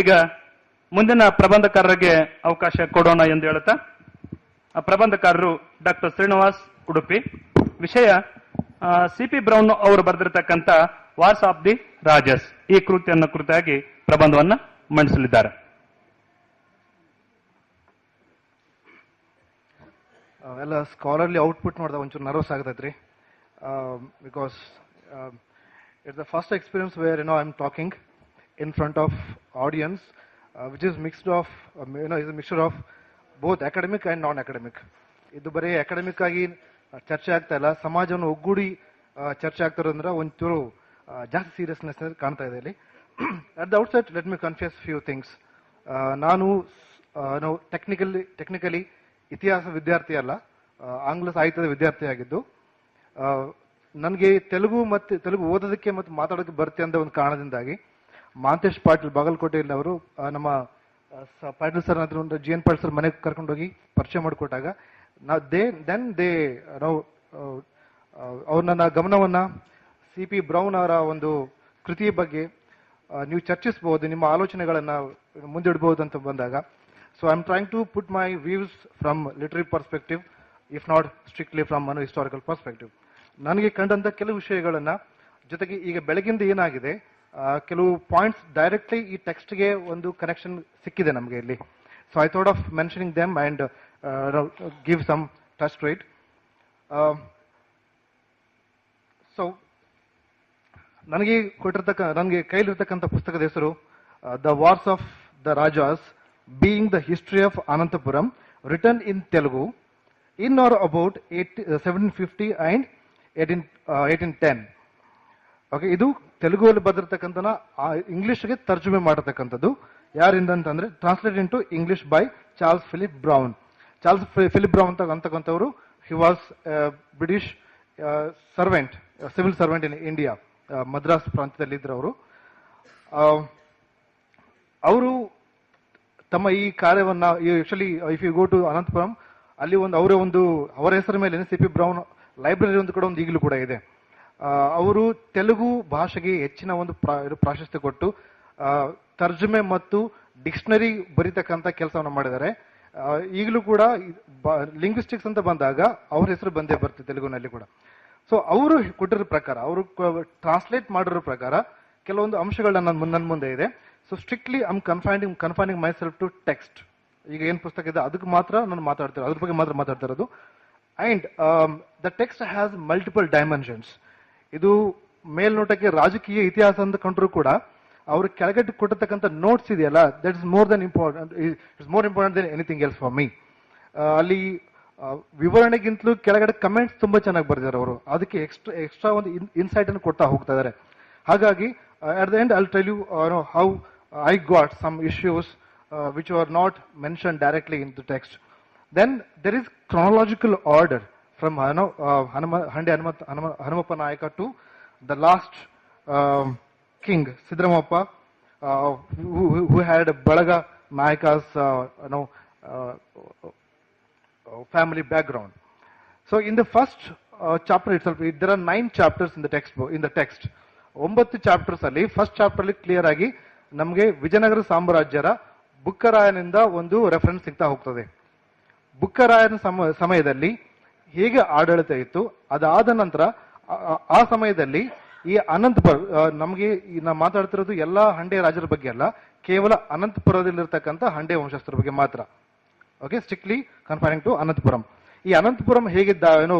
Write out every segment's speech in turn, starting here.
ಈಗ ಮುಂದಿನ ಪ್ರಬಂಧಕಾರರಿಗೆ ಅವಕಾಶ ಕೊಡೋಣ ಎಂದು ಹೇಳುತ್ತಾ? ಆ ಪ್ರಬಂಧಕಾರರು ಡಾಕ್ಟರ್ ಶ್ರೀನಿವಾಸ್ ಉಡುಪಿ. ವಿಷಯ ಸಿ ಪಿ ಬ್ರೌನ್ ಅವರು ಬರೆದಿರತಕ್ಕಂಥ ವಾಸ್ ಆಫ್ ದಿ ರಾಜಸ್. ಈ ಕೃತಿಯನ್ನು ಕುರಿತಾಗಿ ಪ್ರಬಂಧವನ್ನ ಮಂಡಿಸಲಿದ್ದಾರೆ. ಎಲ್ಲ ಸ್ಕಾಲರ್ಲಿ ಔಟ್ಪುಟ್ ನೋಡಿದಾಗ ಒಂಚೂರು ನರ್ವಸ್ ಆಗ್ತೈತ್ರಿ. Because it's the first experience where you know I am talking in front of audience which is mixed of is is mixture of both academic and non academic ಇದು ಬರೀ academic ಆಗಿ ಚರ್ಚೆ ಆಗ್ತಾ ಇಲ್ಲ. ಸಮಾಜವನ್ನು ಒಗ್ಗೂಡಿ ಚರ್ಚೆ ಆಗ್ತಿರೋದ್ರಿಂದ ಒಂಚೂರು ಜಾಸ್ತಿ ಸೀರಿಯಸ್ನೆಸ್ ಕಾಣ್ತಾ ಇದೆ ಇಲ್ಲಿ. At the outset let me confuse few things ನಾನು ನಾವು ಟೆಕ್ನಿಕಲಿ ಟೆಕ್ನಿಕಲಿ ಇತಿಹಾಸ ವಿದ್ಯಾರ್ಥಿ ಅಲ್ಲ. ಆಂಗ್ಲ ಸಾಹಿತ್ಯದ ವಿದ್ಯಾರ್ಥಿ ಆಗಿದ್ದು. ನನಗೆ ತೆಲುಗು ಮತ್ತು, ತೆಲುಗು ಓದೋದಕ್ಕೆ ಮತ್ತು ಮಾತಾಡೋದಕ್ಕೆ ಬರುತ್ತೆ ಅಂತ ಒಂದು ಕಾರಣದಿಂದಾಗಿ ಮಾಂತೇಶ್ ಪಾಟೀಲ್ ಬಾಗಲಕೋಟೆಯಲ್ಲಿ ಅವರು ನಮ್ಮ ಪಾಟೀಲ್ ಸರ್ ಹತ್ರ ಒಂದು ಜಿ ಎನ್ ಪಾಟೀಲ್ ಸರ್ ಮನೆಗೆ ಕರ್ಕೊಂಡೋಗಿ ಪರಿಚಯ ಮಾಡಿಕೊಟ್ಟಾಗ ನಾವು ದೇ, ದೆನ್ ದೇ ನಾವು ಅವ್ರ ನನ್ನ ಗಮನವನ್ನ ಸಿ ಪಿ ಬ್ರೌನ್ ಅವರ ಒಂದು ಕೃತಿಯ ಬಗ್ಗೆ ನೀವು ಚರ್ಚಿಸಬಹುದು ನಿಮ್ಮ ಆಲೋಚನೆಗಳನ್ನು ಮುಂದಿಡಬಹುದು ಅಂತ ಬಂದಾಗ. So I am trying to put my views from literary perspective if not strictly from an historical perspective ನನಗೆ ಕಂಡಂತ ಕೆಲವು ವಿಷಯಗಳನ್ನು, ಜೊತೆಗೆ ಈಗ ಬೆಳಗಿಂದ ಏನಾಗಿದೆ ಕೆಲವು ಪಾಯಿಂಟ್ಸ್ ಡೈರೆಕ್ಟ್ಲಿ ಈ ಟೆಕ್ಸ್ಟ್ಗೆ ಒಂದು ಕನೆಕ್ಷನ್ ಸಿಕ್ಕಿದೆ ನಮಗೆ ಇಲ್ಲಿ. So I thought of mentioning them and give some touch to it so ನನಗೆ ಕೊಟ್ಟಿರ್ತಕ್ಕ, ನನಗೆ ಕೈಲಿರ್ತಕ್ಕಂಥ ಪುಸ್ತಕದ ಹೆಸರು the wars of the rajas being the history of Anantapuram written in Telugu in or about eight seventeen fifty and eighteen eighteen ten okay ಇದು ತೆಲುಗುವಲ್ಲಿ ಬಂದಿರತಕ್ಕಂಥ ಇಂಗ್ಲಿಷ್ಗೆ ತರ್ಜುಮೆ ಮಾಡತಕ್ಕಂಥದ್ದು. ಯಾರಿಂದ ಅಂತಂದ್ರೆ translate into English by Charles Philip Brown Charles Philip Brown ಅಂತಕ್ಕಂಥವರು he was British servant civil servant in India Madras ಪ್ರಾಂತ್ಯದಲ್ಲಿ ಇದ್ರು ಅವರು ಅವರು ತಮ್ಮ ಈ ಕಾರ್ಯವನ್ನ actually if you go to Anantapuram ಅಲ್ಲಿ ಒಂದು, ಅವರ ಒಂದು, ಅವರ ಹೆಸರ ಮೇಲೆ ಸಿ ಪಿ ಬ್ರೌನ್ ಲೈಬ್ರರಿ ಒಂದು ಕೂಡ ಒಂದು ಈಗಲೂ ಕೂಡ ಇದೆ. ಅವರು ತೆಲುಗು ಭಾಷೆಗೆ ಹೆಚ್ಚಿನ ಒಂದು ಪ್ರಾ- ಪ್ರಾಶಸ್ತ್ಯ ಕೊಟ್ಟು ತರ್ಜುಮೆ ಮತ್ತು ಡಿಕ್ಷನರಿ ಬರೀತಕ್ಕಂಥ ಕೆಲಸವನ್ನು ಮಾಡಿದ್ದಾರೆ. ಈಗಲೂ ಕೂಡ ಲಿಂಗ್ವಿಸ್ಟಿಕ್ಸ್ ಅಂತ ಬಂದಾಗ ಅವ್ರ ಹೆಸರು ಬಂದೇ ಬರ್ತದೆ ತೆಲುಗುನಲ್ಲಿ ಕೂಡ. ಸೊ ಅವರು ಕೊಟ್ಟಿರೋ ಪ್ರಕಾರ, ಅವರು ಟ್ರಾನ್ಸ್ಲೇಟ್ ಮಾಡಿರೋ ಪ್ರಕಾರ ಕೆಲವೊಂದು ಅಂಶಗಳು ನನ್ನ ನನ್ನ ಮುಂದೆ ಇದೆ. So strictly I'm confining confining myself to text ಈಗ ಏನು ಪುಸ್ತಕ ಇದೆ, ಅದಕ್ಕೆ ಮಾತ್ರ ನಾನು ಮಾತಾಡ್ತಿರೋದು, ಅದ್ರ ಬಗ್ಗೆ ಮಾತ್ರ ಮಾತಾಡ್ತಿರೋದು. And the text has multiple dimensions ಇದು ಮೇಲ್ನೋಟಕ್ಕೆ ರಾಜಕೀಯ ಇತಿಹಾಸ ಅಂತ ಕಂಡ್ರು ಕೂಡ ಅವರು ಕೆಳಗಡೆ ಕೊಟ್ಟಿರ್ತಕ್ಕಂಥ ನೋಟ್ಸ್ ಇದೆಯಲ್ಲ that is more than important it's more important than anything else for me ಅಲ್ಲಿ ವಿವರಣೆಗಿಂತಲೂ ಕೆಳಗಡೆ ಕಮೆಂಟ್ಸ್ ತುಂಬಾ ಚೆನ್ನಾಗಿ ಬರೆದಿದ್ದಾರೆ ಅವರು. ಅದಕ್ಕೆ ಎಕ್ಸ್ಟ್ರಾ ಎಕ್ಸ್ಟ್ರಾ ಒಂದು ಇನ್ಸೈಟ್ ಅನ್ನು ಕೊಡ್ತಾ ಹೋಗ್ತಾ ಇದ್ದಾರೆ. ಹಾಗಾಗಿ at the end I'll tell you know how I got some issues which are not mention directly in the text then there is chronological order from Hanuma Hande Hanumanta Hanuma Hanumappa Nayaka to the last king Siddaramappa who had ಬಳಗ Nayakas no family background. So, in the first chapter it ಸ್ವಲ್ಪ are nine chapters in the the text the ಒಂಬತ್ತು chapters ಅಲ್ಲಿ first chapter ಅಲ್ಲಿ clear ಆಗಿ ನಮಗೆ ವಿಜಯನಗರ ಸಾಮ್ರಾಜ್ಯರ ಬುಕ್ಕರಾಯನಿಂದ ಒಂದು reference ಸಿಗ್ತಾ ಹೋಗ್ತದೆ ಬುಕ್ಕರಾಯನ ಸಮಯದಲ್ಲಿ ಹೇಗೆ ಆಡಳಿತ ಇತ್ತು, ಅದಾದ ನಂತರ ಆ- ಸಮಯದಲ್ಲಿ ಈ ಅನಂತಪುರ ನಮಗೆ ನಾವು ಮಾತಾಡ್ತಿರೋದು ಎಲ್ಲ ಹಂಡೆ ರಾಜರ ಬಗ್ಗೆ ಅಲ್ಲ, ಕೇವಲ ಅನಂತಪುರದಲ್ಲಿರ್ತಕ್ಕಂಥ ಹಂಡೆ ವಂಶಸ್ಥರ ಬಗ್ಗೆ ಮಾತ್ರ. Okay strictly confining to Anantapuram. ಈ ಅನಂತಪುರಂ ಹೇಗಿದ್ದ ಏನು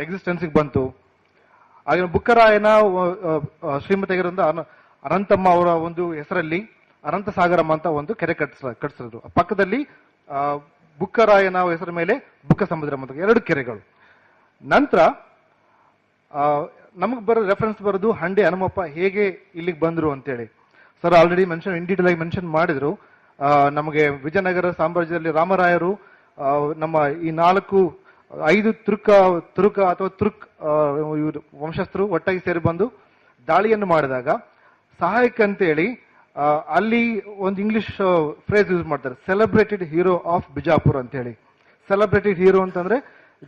ಎಕ್ಸಿಸ್ಟೆನ್ಸಿಗೆ ಬಂತು. ಆಗಿನ ಬುಕ್ಕರಾಯನ ಶ್ರೀಮತಿಯರಿಂದ ಅನಂತಮ್ಮ ಅವರ ಒಂದು ಹೆಸರಲ್ಲಿ ಅನಂತ ಸಾಗರಮ್ಮ ಅಂತ ಒಂದು ಕೆರೆ ಕಟ್ಟಿಸ ಕಟ್ಟಿಸಿದ್ರು ಪಕ್ಕದಲ್ಲಿ ಬುಕ್ಕರಾಯನ ಹೆಸರ ಮೇಲೆ ಬುಕ್ಕ ಸಮುದ್ರ ಮತ್ತು ಎರಡು ಕೆರೆಗಳು. ನಂತರ ನಮಗೆ ಬರೋ ರೆಫರೆನ್ಸ್ ಬರೋದು ಹಂಡೆ ಹನುಮಪ್ಪ ಹೇಗೆ ಇಲ್ಲಿಗೆ ಬಂದರು ಅಂತೇಳಿ. Sir already mention in detail ಆಗಿ ಮೆನ್ಷನ್ ಮಾಡಿದ್ರು. ನಮಗೆ ವಿಜಯನಗರ ಸಾಮ್ರಾಜ್ಯದಲ್ಲಿ ರಾಮರಾಯರು ನಮ್ಮ ಈ ನಾಲ್ಕು, ಐದು ತುರ್ಕ, ತುರುಕ ಅಥವಾ ತುರ್ಕ್ ಇವರು ವಂಶಸ್ಥರು ಒಟ್ಟಾಗಿ ಸೇರಿ ಬಂದು ದಾಳಿಯನ್ನು ಮಾಡಿದಾಗ ಸಹಾಯಕ್ಕೆ ಅಂತೇಳಿ ಅಲ್ಲಿ ಒಂದು ಇಂಗ್ಲಿಷ್ ಫ್ರೇಸ್ ಯೂಸ್ ಮಾಡ್ತಾರೆ. ಸೆಲೆಬ್ರೇಟೆಡ್ ಹೀರೋ ಆಫ್ ಬಿಜಾಪುರ್ ಅಂತ ಹೇಳಿ ಸೆಲೆಬ್ರೇಟೆಡ್ ಹೀರೋ ಅಂತಂದ್ರೆ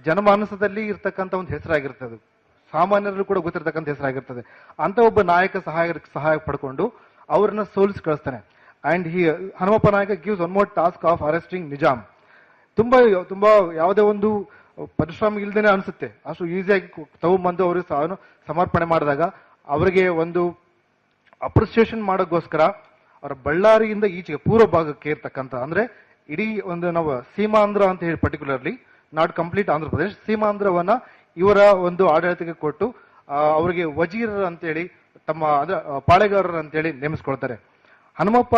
ಜನಮಾನಸದಲ್ಲಿ ಇರ್ತಕ್ಕಂಥ ಒಂದು ಹೆಸರಾಗಿರ್ತದೆ ಸಾಮಾನ್ಯರಲ್ಲೂ ಕೂಡ ಗೊತ್ತಿರ್ತಕ್ಕಂಥ ಹೆಸರಾಗಿರ್ತದೆ. ಅಂತ ಒಬ್ಬ ನಾಯಕ ಸಹಾಯ ಸಹಾಯ ಪಡ್ಕೊಂಡು ಅವರನ್ನ ಸೋಲಿಸಿ ಕಳಿಸ್ತಾನೆ. And he Hanumappa Nayaka gives one more task of arresting Nizam ತುಂಬಾ ತುಂಬಾ ಯಾವುದೇ ಒಂದು ಪರಿಶ್ರಮ ಇಲ್ದೇನೆ ಅನಿಸುತ್ತೆ. ಅಷ್ಟು ಈಸಿಯಾಗಿ ತಗೊಂಬಂದು ಅವ್ರಿಗೆ ಸಮರ್ಪಣೆ ಮಾಡಿದಾಗ ಅವರಿಗೆ ಒಂದು ಅಪ್ರಿಸಿಯೇಷನ್ ಮಾಡೋಕ್ಕೋಸ್ಕರ ಅವರ ಬಳ್ಳಾರಿಯಿಂದ ಈಚೆಗೆ ಪೂರ್ವ ಭಾಗಕ್ಕೆ ಇರ್ತಕ್ಕಂಥ ಅಂದ್ರೆ ಇಡೀ ಒಂದು ನಾವು ಸೀಮಾಂಧ್ರ ಅಂತ ಹೇಳಿ particularly not complete Andhra Pradesh, ಸೀಮಾಂಧ್ರವನ್ನ ಇವರ ಒಂದು ಆಡಳಿತಕ್ಕೆ ಕೊಟ್ಟು ಅವರಿಗೆ ವಜೀರರು ಅಂತೇಳಿ ತಮ್ಮ, ಅಂದ್ರೆ ಪಾಳೆಗಾರರು ಅಂತೇಳಿ ನೇಮಿಸ್ಕೊಳ್ತಾರೆ. ಹನುಮಪ್ಪ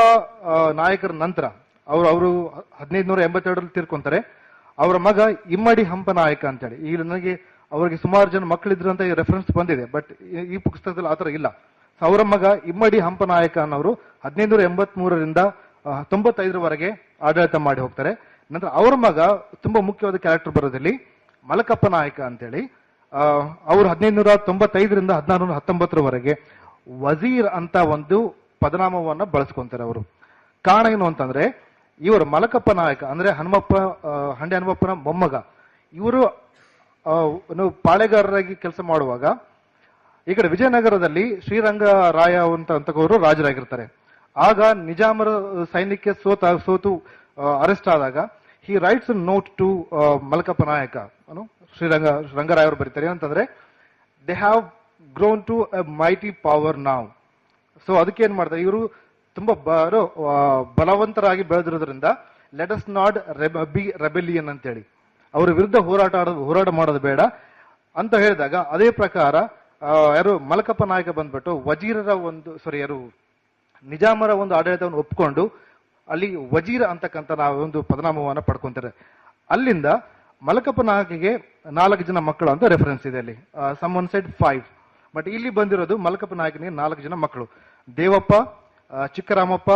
ನಾಯಕರ ನಂತರ ಅವರು ಅವರು ಹದಿನೈದು ನೂರ ಎಂಬತ್ತೆರಡರಲ್ಲಿ ತೀರ್ಕೊಂತಾರೆ. ಅವರ ಮಗ ಇಮ್ಮಡಿ ಹಂಪ ನಾಯಕ ಅಂತೇಳಿ ಈಗ ನನಗೆ ಅವರಿಗೆ ಸುಮಾರು ಜನ ಮಕ್ಕಳಿದ್ರು ಅಂತ ರೆಫರೆನ್ಸ್ ಬಂದಿದೆ ಬಟ್ ಈ ಪುಸ್ತಕದಲ್ಲಿ ಆತರ ಇಲ್ಲ. ಅವರ ಮಗ ಇಮ್ಮಡಿ ಹಂಪನಾಯಕ ಅನ್ನೋರು ಹದಿನೈದು ಎಂಬತ್ ಮೂರರಿಂದ ತೊಂಬತ್ತೈದರವರೆಗೆ ಆಡಳಿತ ಮಾಡಿ ಹೋಗ್ತಾರೆ. ನಂತರ ಅವರ ಮಗ ತುಂಬಾ ಮುಖ್ಯವಾದ ಕ್ಯಾರೆಕ್ಟರ್ ಬರೋದಲ್ಲಿ ಮಲಕಪ್ಪ ನಾಯಕ ಅಂತೇಳಿ ಅವರು ಹದಿನೈದು ನೂರ ತೊಂಬತ್ತೈದರಿಂದ ಹದಿನಾರು ನೂರ ಹತ್ತೊಂಬತ್ತರವರೆಗೆ ವಜೀರ್ ಅಂತ ಒಂದು ಪದನಾಮವನ್ನ ಬಳಸ್ಕೊಂತಾರೆ ಅವರು. ಕಾರಣ ಏನು ಅಂತಂದ್ರೆ, ಇವರು ಮಲಕಪ್ಪ ನಾಯಕ, ಅಂದ್ರೆ ಹನುಮಪ್ಪ ಹಂಡೆ ಹನುಮಪ್ಪನ ಮೊಮ್ಮಗ. ಇವರು ಪಾಳೆಗಾರರಾಗಿ ಕೆಲಸ ಮಾಡುವಾಗ ಈ ಕಡೆ ವಿಜಯನಗರದಲ್ಲಿ ಶ್ರೀರಂಗರಾಯ ಅಂತ ಅಂತಕವರು ರಾಜರಾಗಿರ್ತಾರೆ. ಆಗ ನಿಜಾಮರ ಸೈನ್ಯಕ್ಕೆ ಸೋತ, ಸೋತು ಅರೆಸ್ಟ್ ಆದಾಗ he writes note to Malakappa Nayaka. ಅನು ಶ್ರೀರಂಗ ರಂಗರಾಯ ಅವರು ಬರೀತಾರೆ. ಏನಂತಂದ್ರೆ they have grown to a mighty power now so ಅದಕ್ಕೆ ಏನ್ ಮಾಡ್ತಾರೆ? ಇವರು ತುಂಬಾ ಬರೋ ಬಲವಂತರಾಗಿ ಬೆಳೆದಿರೋದ್ರಿಂದ let us not be rebellion ಅಂತೇಳಿ. ಅವರ ವಿರುದ್ಧ ಹೋರಾಟ ಹೋರಾಟ ಮಾಡೋದು ಬೇಡ. ಅಂತ ಹೇಳಿದಾಗ, ಅದೇ ಪ್ರಕಾರ ಯಾರು ಮಲಕಪ್ಪ ನಾಯಕ ಬಂದ್ಬಿಟ್ಟು ವಜೀರರ ಒಂದು ಸಾರಿ ಯಾರು ನಿಜಾಮರ ಒಂದು ಆಡಳಿತವನ್ನು ಒಪ್ಕೊಂಡು ಅಲ್ಲಿ ವಜೀರ ಅಂತಕ್ಕಂಥ ನಾವು ಒಂದು ಪದನಾಮವನ್ನು ಪಡ್ಕೊಂತಾರೆ. ಅಲ್ಲಿಂದ ಮಲಕಪ್ಪ ನಾಯಕಿಗೆ ನಾಲ್ಕು ಜನ ಮಕ್ಕಳು ಅಂತ ರೆಫರೆನ್ಸ್ ಇದೆ ಅಲ್ಲಿ. Some one side five but ಇಲ್ಲಿ ಬಂದಿರೋದು ಮಲಕಪ್ಪ ನಾಯಕನಿಗೆ ನಾಲ್ಕು ಜನ ಮಕ್ಕಳು. ದೇವಪ್ಪ ಚಿಕ್ಕರಾಮಪ್ಪ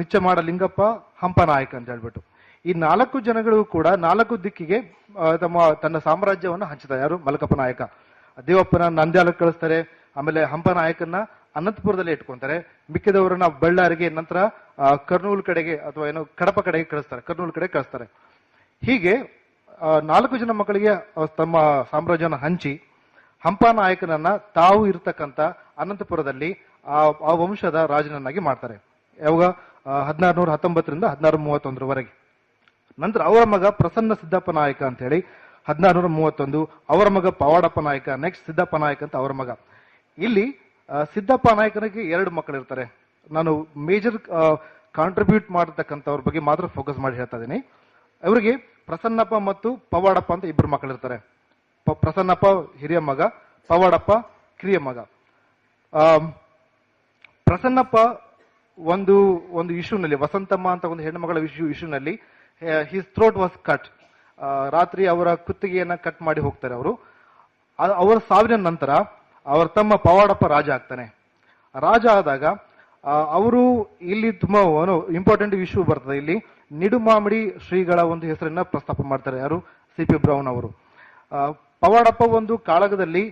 ನಿಚ್ಚಮಾಡ ಲಿಂಗಪ್ಪ ಹಂಪ ನಾಯಕ ಅಂತ ಹೇಳ್ಬಿಟ್ಟು. ಈ ನಾಲ್ಕು ಜನಗಳು ಕೂಡ ನಾಲ್ಕು ದಿಕ್ಕಿಗೆ ತಮ್ಮ, ತನ್ನ ಸಾಮ್ರಾಜ್ಯವನ್ನು ಹಂಚಿದ ಯಾರು? ಮಲಕಪ್ಪ ನಾಯಕ. ದೇವಪ್ಪನ ನಂದ್ಯಾಲಕ್ಕೆ ಕಳಿಸ್ತಾರೆ, ಆಮೇಲೆ ಹಂಪ ನಾಯಕನ್ನ ಅನಂತಪುರದಲ್ಲಿ ಇಟ್ಕೊಂತಾರೆ. ಮಿಕ್ಕಿದವರನ್ನ ಬಳ್ಳಾರಿಗೆ ನಂತರ ಕರ್ನೂಲ್ ಕಡೆಗೆ ಅಥವಾ ಏನೋ ಕಡಪ ಕಡೆಗೆ ಕಳಿಸ್ತಾರೆ, ಕರ್ನೂಲ್ ಕಡೆ ಕಳಿಸ್ತಾರೆ. ಹೀಗೆ ನಾಲ್ಕು ಜನ ಮಕ್ಕಳಿಗೆ ತಮ್ಮ ಸಾಮ್ರಾಜ್ಯನ ಹಂಚಿ, ಹಂಪ ನಾಯಕನನ್ನ ತಾವು ಇರತಕ್ಕಂತ ಅನಂತಪುರದಲ್ಲಿ ಆ ವಂಶದ ರಾಜನನ್ನಾಗಿ ಮಾಡ್ತಾರೆ. ಯಾವಾಗ? ಹದಿನಾರು ನೂರ ಹತ್ತೊಂಬತ್ತರಿಂದ ಹದಿನಾರು ಮೂವತ್ತೊಂದರವರೆಗೆ. ನಂತರ ಅವರ ಮಗ ಪ್ರಸನ್ನ ಸಿದ್ದಪ್ಪ ನಾಯಕ ಅಂತ ಹೇಳಿ ಹದಿನಾರು ನೂರ ಮೂವತ್ತೊಂದು ಅವರ ಮಗ ಪವಾಡಪ್ಪ ನಾಯಕ ನೆಕ್ಸ್ಟ್ ಸಿದ್ದಪ್ಪ ನಾಯಕ ಅಂತ ಅವರ ಮಗ. ಇಲ್ಲಿ ಸಿದ್ದಪ್ಪ ನಾಯಕನಿಗೆ ಎರಡು ಮಕ್ಕಳು ಇರ್ತಾರೆ ನಾನು ಮೇಜರ್ ಕಾಂಟ್ರಿಬ್ಯೂಟ್ ಮಾಡತಕ್ಕಂಥವ್ರ ಬಗ್ಗೆ ಮಾತ್ರ ಫೋಕಸ್ ಮಾಡಿ ಹೇಳ್ತಾ ಇದ್ದೀನಿ. ಅವರಿಗೆ ಪ್ರಸನ್ನಪ್ಪ ಮತ್ತು ಪವಾಡಪ್ಪ ಅಂತ ಇಬ್ಬರು ಮಕ್ಕಳಿರ್ತಾರೆ. ಪ್ರಸನ್ನಪ್ಪ, ಹಿರಿಯ ಮಗ, ಪವಾಡಪ್ಪ, ಕಿರಿಯ ಮಗ. ಪ್ರಸನ್ನಪ್ಪ ಒಂದು ಒಂದು ಇಶ್ಯೂನಲ್ಲಿ ವಸಂತಮ್ಮ ಅಂತ ಒಂದು ಹೆಣ್ಣು ಮಗಳ ಇಶ್ಯೂ ಇಶ್ಯೂನಲ್ಲಿ ಹಿಸ್ ಥ್ರೋಟ್ ವಾಸ್ ಕಟ್ ರಾತ್ರಿ ಅವರ ಕುತ್ತಿಗೆಯನ್ನ ಕಟ್ ಮಾಡಿ ಹೋಗ್ತಾರೆ ಅವರು. ಅವರ ಸಾವಿನ ನಂತರ ಅವರ ತಮ್ಮ ಪವಾಡಪ್ಪ ರಾಜ ಆಗ್ತಾನೆ. ರಾಜ ಆದಾಗ ಅವರು ಇಲ್ಲಿ ತುಂಬಾ ಇಂಪಾರ್ಟೆಂಟ್ ಇಶ್ಯೂ ಬರ್ತದೆ. ಇಲ್ಲಿ ನಿಡುಮಾಮಿಡಿ ಶ್ರೀಗಳ ಒಂದು ಹೆಸರನ್ನ ಪ್ರಸ್ತಾಪ ಮಾಡ್ತಾರೆ ಯಾರು? ಸಿ ಪಿ ಬ್ರೌನ್ ಅವರು. ಪವಾಡಪ್ಪ ಒಂದು ಕಾಳಗದಲ್ಲಿ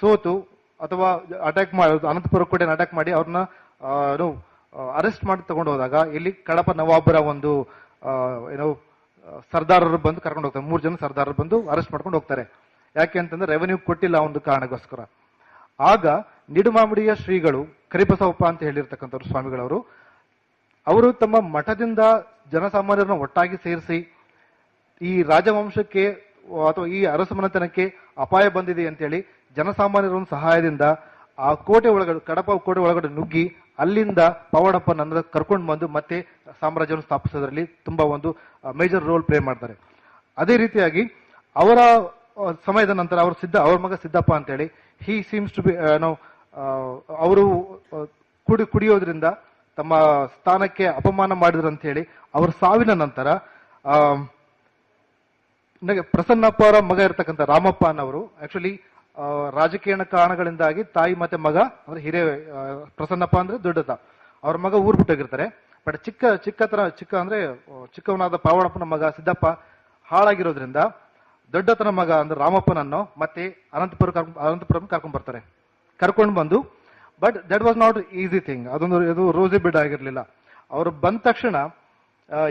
ಸೋತು ಅಥವಾ ಅಟ್ಯಾಕ್ ಮಾಡಿ ಅನಂತಪುರ ಕೋಟೆ ಅಟ್ಯಾಕ್ ಮಾಡಿ ಅವ್ರನ್ನ ಅರೆಸ್ಟ್ ಮಾಡಿ ತಗೊಂಡು ಹೋದಾಗ ಇಲ್ಲಿ ಕಡಪ ನವಾಬರ ಒಂದು ಏನೋ ಸರ್ದಾರರು ಬಂದು ಕರ್ಕೊಂಡು ಹೋಗ್ತಾರೆ. ಮೂರು ಜನ ಸರ್ದಾರರು ಬಂದು ಅರೆಸ್ಟ್ ಮಾಡ್ಕೊಂಡು ಹೋಗ್ತಾರೆ. ಯಾಕೆ ಅಂತಂದ್ರೆ ರೆವೆನ್ಯೂ ಕೊಟ್ಟಿಲ್ಲ ಒಂದು ಕಾರಣಕ್ಕೋಸ್ಕರ. ಆಗ ನಿಡುಮಾಮಿಡಿಯ ಶ್ರೀಗಳು ಕರಿಬಸವಪ್ಪ ಅಂತ ಹೇಳಿರ್ತಕ್ಕಂಥವ್ರು ಸ್ವಾಮಿಗಳವರು, ಅವರು ತಮ್ಮ ಮಠದಿಂದ ಜನಸಾಮಾನ್ಯರನ್ನ ಒಟ್ಟಾಗಿ ಸೇರಿಸಿ ಈ ರಾಜವಂಶಕ್ಕೆ ಅಥವಾ ಈ ಅರಸಮನೆತನಕ್ಕೆ ಅಪಾಯ ಬಂದಿದೆ ಅಂತೇಳಿ ಜನಸಾಮಾನ್ಯರ ಸಹಾಯದಿಂದ ಆ ಕೋಟೆ ಒಳಗಡೆ, ಕಡಪ ಕೋಟೆ ಒಳಗಡೆ ನುಗ್ಗಿ ಅಲ್ಲಿಂದ ಪವಾಡಪ್ಪನ ಕರ್ಕೊಂಡು ಬಂದು ಮತ್ತೆ ಸಾಮ್ರಾಜ್ಯವನ್ನು ಸ್ಥಾಪಿಸೋದ್ರಲ್ಲಿ ತುಂಬಾ ಒಂದು ಮೇಜರ್ ರೋಲ್ ಪ್ಲೇ ಮಾಡ್ತಾರೆ. ಅದೇ ರೀತಿಯಾಗಿ ಅವರ ಸಮಯದ ನಂತರ ಅವ್ರ ಸಿದ್ಧ, ಅವ್ರ ಮಗ ಸಿದ್ದಪ್ಪ ಅಂತೇಳಿ ಹಿ ಸೀಮ್ಸ್ ಟು ಬಿ ನಾವು ಅವರು ಕುಡಿ, ಕುಡಿಯೋದ್ರಿಂದ ತಮ್ಮ ಸ್ಥಾನಕ್ಕೆ ಅಪಮಾನ ಮಾಡಿದ್ರು ಅಂತ ಹೇಳಿ ಅವ್ರ ಸಾವಿನ ನಂತರ ಪ್ರಸನ್ನಪ್ಪ ಅವರ ಮಗ ಇರತಕ್ಕಂಥ ರಾಮಪ್ಪ ಅನ್ನವರು ಆಕ್ಚುಲಿ ರಾಜಕೀಯ ಕಾರಣಗಳಿಂದಾಗಿ ತಾಯಿ ಮತ್ತೆ ಮಗ, ಅಂದ್ರೆ ಹಿರಿಯ ಪ್ರಸನ್ನಪ್ಪ ಅಂದ್ರೆ ದೊಡ್ಡತ ಅವ್ರ ಮಗ ಊರ್ ಬಿಟ್ಟೋಗಿರ್ತಾರೆ. ಬಟ್ ಚಿಕ್ಕ ಚಿಕ್ಕ ತರ, ಚಿಕ್ಕ ಅಂದ್ರೆ ಚಿಕ್ಕವನಾದ ಪಾವಣಪ್ಪನ ಮಗ ಸಿದ್ದಪ್ಪ ಹಾಳಾಗಿರೋದ್ರಿಂದ ದೊಡ್ಡತನ ಮಗ ಅಂದ್ರೆ ರಾಮಪ್ಪನನ್ನು ಮತ್ತೆ ಅನಂತಪುರ ಅನಂತಪುರಂ ಕರ್ಕೊಂಡ್ ಬರ್ತಾರೆ. ಕರ್ಕೊಂಡು ಬಂದು but that was not easy thing ಅದೊಂದು, ಇದು ರೋಸಿ ಬಿಡ್ ಆಗಿರ್ಲಿಲ್ಲ. ಅವರು ಬಂದ ತಕ್ಷಣ